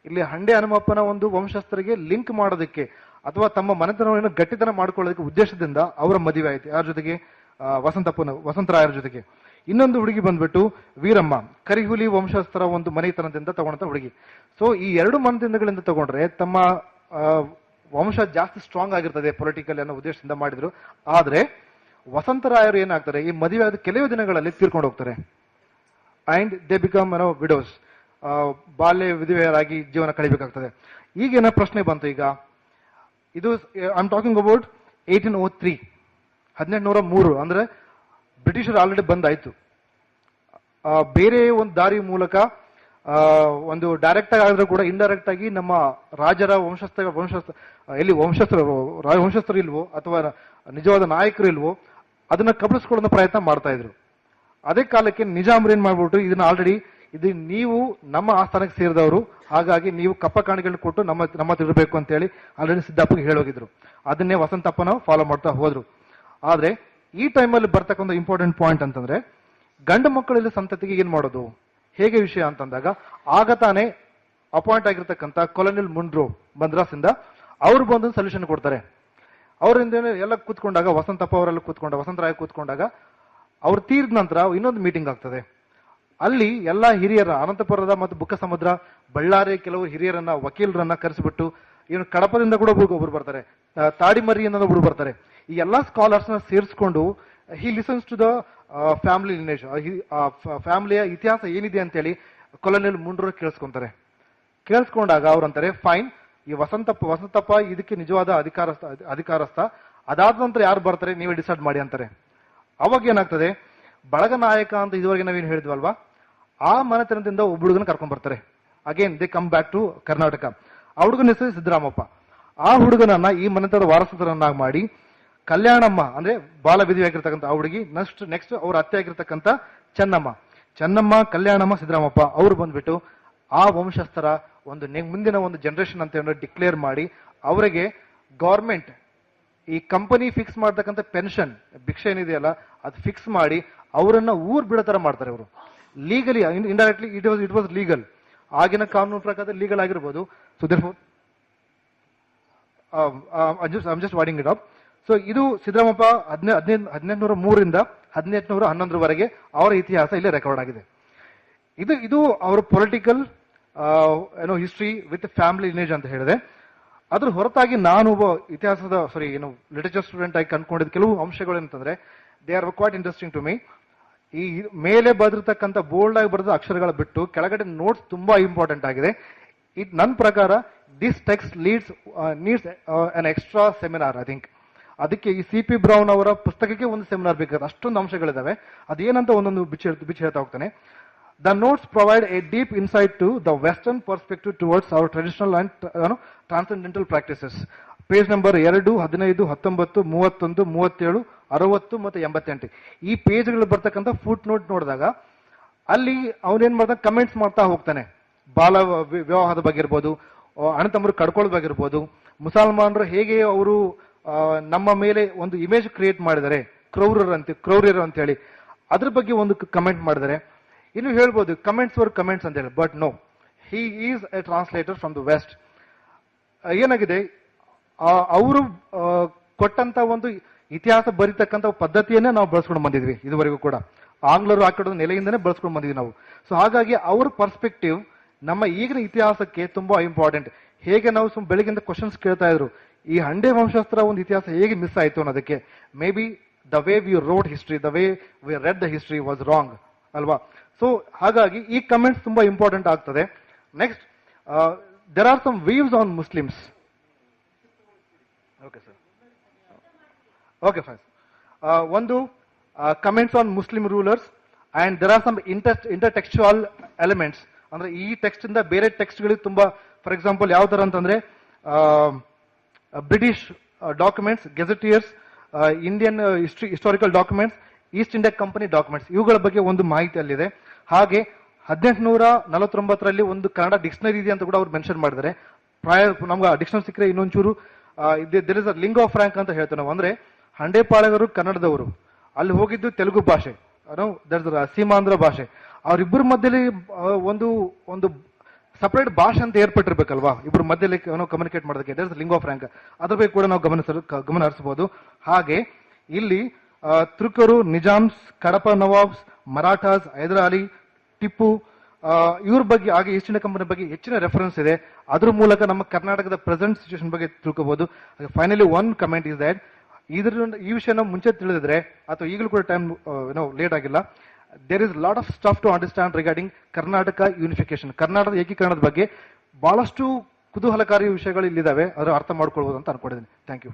ಇಲ್ಲಿ ಹಂಡೆ ಹನುಮಪ್ಪನ ಒಂದು ವಂಶಸ್ಥರಿಗೆ ಲಿಂಕ್ ಮಾಡೋದಕ್ಕೆ ಅಥವಾ ತಮ್ಮ ಮನೆತನವನ್ನು ಗಟ್ಟಿತನ ಮಾಡ್ಕೊಳ್ಳೋದಕ್ಕೆ ಉದ್ದೇಶದಿಂದ ಅವರ ಮದುವೆ ಆಯ್ತು. ಯಾರ ಜೊತೆಗೆ? ವಸಂತಪ್ಪನ, ವಸಂತರಾಯರ ಜೊತೆಗೆ. ಇನ್ನೊಂದು ಹುಡುಗಿ ಬಂದ್ಬಿಟ್ಟು ವೀರಮ್ಮ. ಕರಿಹುಲಿ ವಂಶಸ್ಥರ ಒಂದು ಮನೆತನದಿಂದ ತಗೊಂಡಂತ ಹುಡುಗಿ. ಸೊ ಈ ಎರಡು ಮನೆತನಗಳಿಂದ ತಗೊಂಡ್ರೆ ತಮ್ಮ ವಂಶ ಜಾಸ್ತಿ ಸ್ಟ್ರಾಂಗ್ ಆಗಿರ್ತದೆ ಪೊಲಿಟಿಕಲ್ ಅನ್ನೋ ಉದ್ದೇಶದಿಂದ ಮಾಡಿದ್ರು. ಆದ್ರೆ ವಸಂತರಾಯರು ಏನಾಗ್ತಾರೆ, ಈ ಮದುವೆ ಆದ ಕೆಲವೇ ದಿನಗಳಲ್ಲಿ ತೀರ್ಕೊಂಡು ಹೋಗ್ತಾರೆ. ಅಂಡ್ ದೇ ಬಿಕಮ್ ಅನೋ ವಿಡೋಸ್ ಬಾಲ್ಯ ವಿಧವೆಯರಾಗಿ ಜೀವನ ಕಳಿಬೇಕಾಗ್ತದೆ. ಈಗೇನೋ ಪ್ರಶ್ನೆ ಬಂತು ಈಗ. ಇದು I am talking about eighteen o three ಹದಿನೆಂಟುನೂರ ಮೂರು ಅಂದ್ರೆ ಬ್ರಿಟಿಷರು ಆಲ್ರೆಡಿ ಬಂದಾಯ್ತು. ಬೇರೆ ಒಂದು ದಾರಿ ಮೂಲಕ ಒಂದು ಡೈರೆಕ್ಟ್ ಆಗಿ ಆದ್ರೂ ಕೂಡ ಇಂಡೈರೆಕ್ಟ್ ಆಗಿ ನಮ್ಮ ರಾಜರ ವಂಶಸ್ಥ ವಂಶಸ್ಥ ಎಲ್ಲಿ ವಂಶಸ್ಥರು ರಾಜವಂಶಸ್ಥರು ಇಲ್ವೋ, ಅಥವಾ ನಿಜವಾದ ನಾಯಕರು ಇಲ್ವೋ, ಅದನ್ನ ಕಬಳಿಸ್ಕೊಳ್ಳೋ ಪ್ರಯತ್ನ ಮಾಡ್ತಾ ಇದ್ರು. ಅದೇ ಕಾಲಕ್ಕೆ ನಿಜಾಮ್ರು ಏನ್ ಮಾಡ್ಬಿಟ್ಟು ಇದನ್ನ ಆಲ್ರೆಡಿ ಇದು ನೀವು ನಮ್ಮ ಆಸ್ಥಾನಕ್ಕೆ ಸೇರಿದವರು, ಹಾಗಾಗಿ ನೀವು ಕಪ್ಪ ಕಾಣಿಗಳನ್ನ ಕೊಟ್ಟು ನಮ್ಮ ನಮ್ಮ ಹತ್ರ ಇರಬೇಕು ಅಂತ ಹೇಳಿ ಆಲ್ರೆಡಿ ಸಿದ್ದಪ್ಪಗೆ ಹೇಳೋಗಿದ್ರು. ಅದನ್ನೇ ವಸಂತಪ್ಪನ ಫಾಲೋ ಮಾಡ್ತಾ ಹೋದ್ರು. ಆದ್ರೆ ಈ ಟೈಮಲ್ಲಿ ಬರ್ತಕ್ಕಂಥ ಇಂಪಾರ್ಟೆಂಟ್ ಪಾಯಿಂಟ್ ಅಂತಂದ್ರೆ, ಗಂಡು ಮಕ್ಕಳಲ್ಲಿ ಸಂತತಿಗೆ ಏನ್ ಮಾಡೋದು? ಹೇಗೆ ವಿಷಯ ಅಂತಂದಾಗ, ಆಗ ತಾನೇ ಅಪಾಯಿಂಟ್ ಆಗಿರ್ತಕ್ಕಂಥ ಕೊಲನಿಲ್ ಮುಂಡ್ರು ಮದ್ರಾಸಿಂದ ಅವ್ರು ಬಂದು ಸೊಲ್ಯೂಷನ್ ಕೊಡ್ತಾರೆ. ಅವರಿಂದ ಎಲ್ಲ ಕೂತ್ಕೊಂಡಾಗ ವಸಂತಪ್ಪ ಅವರೆಲ್ಲ ಕೂತ್ಕೊಂಡ ವಸಂತರಾಯ ಕೂತ್ಕೊಂಡಾಗ, ಅವ್ರು ತೀರ್ದ ನಂತರ ಇನ್ನೊಂದು ಮೀಟಿಂಗ್ ಆಗ್ತದೆ. ಅಲ್ಲಿ ಎಲ್ಲ ಹಿರಿಯರ ಅನಂತಪುರದ ಮತ್ತು ಬುಕ್ಕ ಸಮುದ್ರ ಬಳ್ಳಾರಿ ಕೆಲವು ಹಿರಿಯರನ್ನ, ವಕೀಲರನ್ನ ಕರೆಸಿಬಿಟ್ಟು, ಇವನು ಕಡಪದಿಂದ ಕೂಡ ಒಬ್ರು ಬರ್ತಾರೆ. ತಾಡಿಮರಿ ತಾಡಿಮರಿಯಿಂದ ಒಬ್ರು ಬರ್ತಾರೆ. ಈ ಎಲ್ಲಾ ಸ್ಕಾಲರ್ಸ್ನ ಸೇರಿಸ್ಕೊಂಡು he listens to the family lineage ಫ್ಯಾಮಿಲಿಯ ಇತಿಹಾಸ ಏನಿದೆ ಅಂತೇಳಿ ಕೊಲನಲ್ಲಿ ಮುಂಡ್ರು ಕೇಳಿಸ್ಕೊಂತಾರೆ. ಕೇಳಿಸ್ಕೊಂಡಾಗ ಅವ್ರು ಅಂತಾರೆ ಫೈನ್ ಈ ವಸಂತಪ್ಪ ವಸಂತಪ್ಪ ಇದಕ್ಕೆ ನಿಜವಾದ ಅಧಿಕಾರಸ್ಥ ಅಧಿಕಾರಸ್ಥ. ಅದಾದ ನಂತರ ಯಾರು ಬರ್ತಾರೆ? ನೀವೇ ಡಿಸೈಡ್ ಮಾಡಿ ಅಂತಾರೆ. ಅವಾಗ ಏನಾಗ್ತದೆ? ಬಳಗ ನಾಯಕ ಅಂತ ಇದುವರೆಗೆ ನಾವೇನು ಹೇಳಿದ್ವಲ್ವಾ? ಆ ಮನೆತನದಿಂದ ಒಬ್ಬ ಹುಡುಗನ ಕರ್ಕೊಂಡ್ ಬರ್ತಾರೆ. Again they come back to Karnataka ಆ ಹುಡುಗನ ಹೆಸರು ಸಿದ್ದರಾಮಪ್ಪ ಆ ಹುಡುಗನನ್ನ ಈ ಮನೆತನದ ವಾರಸರನ್ನಾಗಿ ಮಾಡಿ ಕಲ್ಯಾಣಮ್ಮ, ಅಂದ್ರೆ ಬಾಲ ವಿಧಿ ಆಗಿರ್ತಕ್ಕಂಥ ಆ ಹುಡುಗಿ ನೆಕ್ಸ್ಟ್ ನೆಕ್ಸ್ಟ್ ಅವ್ರ ಅತ್ತೆ ಆಗಿರ್ತಕ್ಕಂಥ ಚೆನ್ನಮ್ಮ. ಚೆನ್ನಮ್ಮ, ಕಲ್ಯಾಣಮ್ಮ ಸಿದ್ದರಾಮಪ್ಪ ಅವ್ರು ಬಂದ್ಬಿಟ್ಟು ಆ ವಂಶಸ್ಥರ ಒಂದು ಮುಂದಿನ ಒಂದು ಜನರೇಷನ್ ಅಂತ ಡಿಕ್ಲೇರ್ ಮಾಡಿ ಅವರಿಗೆ ಗೌರ್ಮೆಂಟ್ ಈ ಕಂಪನಿ ಫಿಕ್ಸ್ ಮಾಡ್ತಕ್ಕಂಥ ಪೆನ್ಷನ್ ಭಿಕ್ಷೆ ಏನಿದೆಯಲ್ಲ, ಅದು ಫಿಕ್ಸ್ ಮಾಡಿ ಅವರನ್ನ ಊರ್ ಬಿಡೋ ತರ ಮಾಡ್ತಾರೆ ಅವರು legally indirectly it was it was legal ಆಗಿನ ಕಾನೂನು ಪ್ರಕಾರ ಲೀಗಲ್ ಆಗಿರ್ಬೋದು. So there I'm just wading it up so ಇದು ಸಿದ್ದರಾಮಪ್ಪ ಹದಿನೈದು ಹದಿನೈದು ಹದಿನೆಂಟುನೂರ ಮೂರಿಂದ ಹದಿನೆಂಟುನೂರ ಹನ್ನೊಂದರವರೆಗೆ ಅವರ ಇತಿಹಾಸ ಇಲ್ಲಿ ರೆಕಾರ್ಡ್ ಆಗಿದೆ. ಇದು ಇದು ಅವರ ಪೊಲಿಟಿಕಲ್ ಏನೋ ಹಿಸ್ಟ್ರಿ ವಿತ್ ಫ್ಯಾಮಿಲಿ ಇಮೇಜ್ ಅಂತ ಹೇಳಿದೆ. ಅದ್ರ ಹೊರತಾಗಿ ನಾನು ಒಬ್ಬ ಇತಿಹಾಸದ ಸಾರಿ ಏನು ಲಿಟರೇಚರ್ ಸ್ಟೂಡೆಂಟ್ ಆಗಿ ಕಂಡ್ಕೊಂಡಿದ್ದ ಕೆಲವು ಅಂಶಗಳು ಅಂತಂದ್ರೆ they are quite interesting to me ಈ ಮೇಲೆ ಬರೆದಿರ್ತಕ್ಕಂಥ ಬೋಲ್ಡ್ ಆಗಿ ಬರೆದ ಅಕ್ಷರಗಳ ಬಿಟ್ಟು ಕೆಳಗಡೆ ನೋಟ್ಸ್ ತುಂಬಾ ಇಂಪಾರ್ಟೆಂಟ್ ಆಗಿದೆ. ಇದು ನನ್ನ ಪ್ರಕಾರ this text leads needs an extra seminar I think ಅದಕ್ಕೆ ಈ ಸಿ ಪಿ ಬ್ರೌನ್ ಅವರ ಪುಸ್ತಕಕ್ಕೆ ಒಂದು ಸೆಮಿನಾರ್ ಬೇಕಾದ್ರೆ ಅಷ್ಟೊಂದು ಅಂಶಗಳಿದಾವೆ. ಅದೇನಂತ ಒಂದೊಂದು ಬಿಚ್ಚಿ ಬಿಚ್ಚಿ ಹೇಳ್ತಾ ಹೋಗ್ತಾನೆ. The notes provide a deep insight to the western perspective towards our traditional and transcendental practices page number ಎರಡು, ಹದಿನೈದು, ಹತ್ತೊಂಬತ್ತು, ಮೂವತ್ತೊಂದು, ಮೂವತ್ತೇಳು, ಅರವತ್ತು ಮತ್ತು ಎಂಬತ್ತೆಂಟು. ಈ ಪೇಜ್ಗಳು ಬರ್ತಕ್ಕಂಥ ಫುಟ್ ನೋಟ್ ನೋಡಿದಾಗ ಅಲ್ಲಿ ಅವನೇನ್ ಮಾಡ್ತಾನೆ? ಕಮೆಂಟ್ಸ್ ಮಾಡ್ತಾ ಹೋಗ್ತಾನೆ. ಬಾಲ ವಿವಾಹದ ಬಗ್ಗೆ ಇರ್ಬೋದು ಅಣ್ಣತಮ್ಮರು ಕಡ್ಕೊಳ್ಳೋದ್ ಬಗ್ಗೆ ಇರ್ಬೋದು, ಮುಸಲ್ಮಾನರು ಹೇಗೆ ಅವರು ನಮ್ಮ ಮೇಲೆ ಒಂದು ಇಮೇಜ್ ಕ್ರಿಯೇಟ್ ಮಾಡಿದ್ದಾರೆ ಕ್ರೌರರು ಅಂತ ಕ್ರೌರ್ಯರು ಅಂತ ಹೇಳಿ ಅದ್ರ ಬಗ್ಗೆ ಒಂದು ಕಮೆಂಟ್ ಮಾಡಿದರೆ, ಇನ್ನು ಹೇಳ್ಬೋದು ಕಮೆಂಟ್ಸ್ ವರ್ ಕಮೆಂಟ್ಸ್ ಅಂತ ಹೇಳಿ but no he is a translator from the west ಏನಾಗಿದೆ? ಅವರು ಕೊಟ್ಟಂತ ಒಂದು ಇತಿಹಾಸ ಬರೀತಕ್ಕಂಥ ಪದ್ಧತಿಯನ್ನೇ ನಾವು ಬಳಸ್ಕೊಂಡು ಬಂದಿದ್ವಿ ಇದುವರೆಗೂ ಕೂಡ. ಆಂಗ್ಲರು ಹಾಕಿಡೋ ನೆಲೆಯಿಂದನೇ ಬಳಸ್ಕೊಂಡು ಬಂದಿದ್ವಿ ನಾವು. ಸೊ ಹಾಗಾಗಿ ಅವ್ರ ಪರ್ಸ್ಪೆಕ್ಟಿವ್ ನಮ್ಮ ಈಗಿನ ಇತಿಹಾಸಕ್ಕೆ ತುಂಬಾ ಇಂಪಾರ್ಟೆಂಟ್ ಹೇಗೆ ನಾವು ಸುಮ್ ಬೆಳಗಿಂದ ಕ್ವಶನ್ಸ್ ಕೇಳ್ತಾ ಇದ್ರು, ಈ ಹಂಡೆ ವಂಶಸ್ತ್ರ ಒಂದು ಇತಿಹಾಸ ಹೇಗೆ ಮಿಸ್ ಆಯ್ತು ಅನ್ನೋದಕ್ಕೆ. May be the way we wrote history the way we read the history was wrong ಅಲ್ವಾ? ಸೊ ಹಾಗಾಗಿ ಈ ಕಮೆಂಟ್ಸ್ ತುಂಬಾ ಇಂಪಾರ್ಟೆಂಟ್ ಆಗ್ತದೆ. Next there are some views on Muslims okay sir okay fine ಒಂದು comments on Muslim rulers and there are some inter intertextual elements ಅಂದ್ರೆ ಈ text ಇಂದ ಬೇರೆ ಟೆಕ್ಸ್ಟ್ ಗಳಿಗೆ ತುಂಬಾ ಫಾರ್ ಎಕ್ಸಾಂಪಲ್ ಯಾವ ತರ ಅಂತಂದ್ರೆ British documents gazetteers Indian history historical documents East India company documents ಇವುಗಳ ಬಗ್ಗೆ ಒಂದು ಮಾಹಿತಿ ಅಲ್ಲಿದೆ ಹಾಗೆ ಹದಿನೆಂಟುನೂರ ನಲವತ್ತೊಂಬತ್ತರಲ್ಲಿ ಒಂದು ಕನ್ನಡ ಡಿಕ್ಷನರಿ ಇದೆ ಅಂತ ಕೂಡ ಅವ್ರು ಮೆನ್ಷನ್ ಮಾಡಿದ್ದಾರೆ. ಪ್ರಾಯ, ನಮ್ಗೆ ಡಿಕ್ಷನರಿ ಸಿಕ್ಕರೆ ಇನ್ನೊಂಚೂರು there is a lingua franca ಅಂತ ಹೇಳ್ತೇವೆ ನಾವು. ಅಂದ್ರೆ ಹಂಡೆಪಾಳಗರು ಕನ್ನಡದವರು. ಅಲ್ಲಿ ಹೋಗಿದ್ದು ತೆಲುಗು ಭಾಷೆ. ಸೀಮಾಂಧ್ರ ಭಾಷೆ. ಅವರಿಬ್ಬರ ಮಧ್ಯದಲ್ಲಿ ಒಂದು ಒಂದು ಸಪರೇಟ್ ಭಾಷೆ ಅಂತ ಏರ್ಪಟ್ಟಿರ್ಬೇಕಲ್ವಾ? ಇಬ್ಬರು ಮಧ್ಯದಲ್ಲಿ ಕಮ್ಯುನಿಕೇಟ್ ಮಾಡೋದಕ್ಕೆ. ದಟ್ಸ್ ಲಿಂಗ್ ಆಫ್ ಫ್ರಾಂಕ್ ಅದ್ರ ಬಗ್ಗೆ ಕೂಡ ನಾವು ಗಮನಿಸ ಗಮನ ಹರಿಸಬಹುದು. ಹಾಗೆ, ಇಲ್ಲಿ ತುರ್ಕರು, ನಿಜಾಮ್ಸ್, ಕಡಪ ನವಾಬ್ಸ್, ಮರಾಠಾಸ್, ಹೈದರಾಲಿ, ಟಿಪ್ಪು ಇವ್ರ ಬಗ್ಗೆ, ಹಾಗೆ ಈಸ್ಟ್ ಇಂಡಿಯಾ ಕಂಪನಿ ಬಗ್ಗೆ ಹೆಚ್ಚಿನ ರೆಫರೆನ್ಸ್ ಇದೆ. ಅದ್ರ ಮೂಲಕ ನಮ್ಮ ಕರ್ನಾಟಕದ ಪ್ರೆಸೆಂಟ್ ಸಿಚುವೇಶನ್ ಬಗ್ಗೆ ತಿಳ್ಕೋಬಹುದು finally one comment is that ಇದ್ರ ಈ ವಿಷಯನ ಮುಂಚೆ ತಿಳಿದಿದ್ರೆ, ಅಥವಾ ಈಗಲೂ ಕೂಡ ಟೈಮ್ ಏನೋ ಲೇಟ್ ಆಗಿಲ್ಲ there is lot of stuff to understand regarding Karnataka unification ಕರ್ನಾಟಕದ ಏಕೀಕರಣದ ಬಗ್ಗೆ ಬಹಳಷ್ಟು ಕುತೂಹಲಕಾರಿ ವಿಷಯಗಳು ಇಲ್ಲಿದ್ದಾವೆ ಅದರ ಅರ್ಥ ಮಾಡ್ಕೊಳ್ಬಹುದು ಅಂತ ಅನ್ಕೊಂಡಿದ್ದೀನಿ. Thank you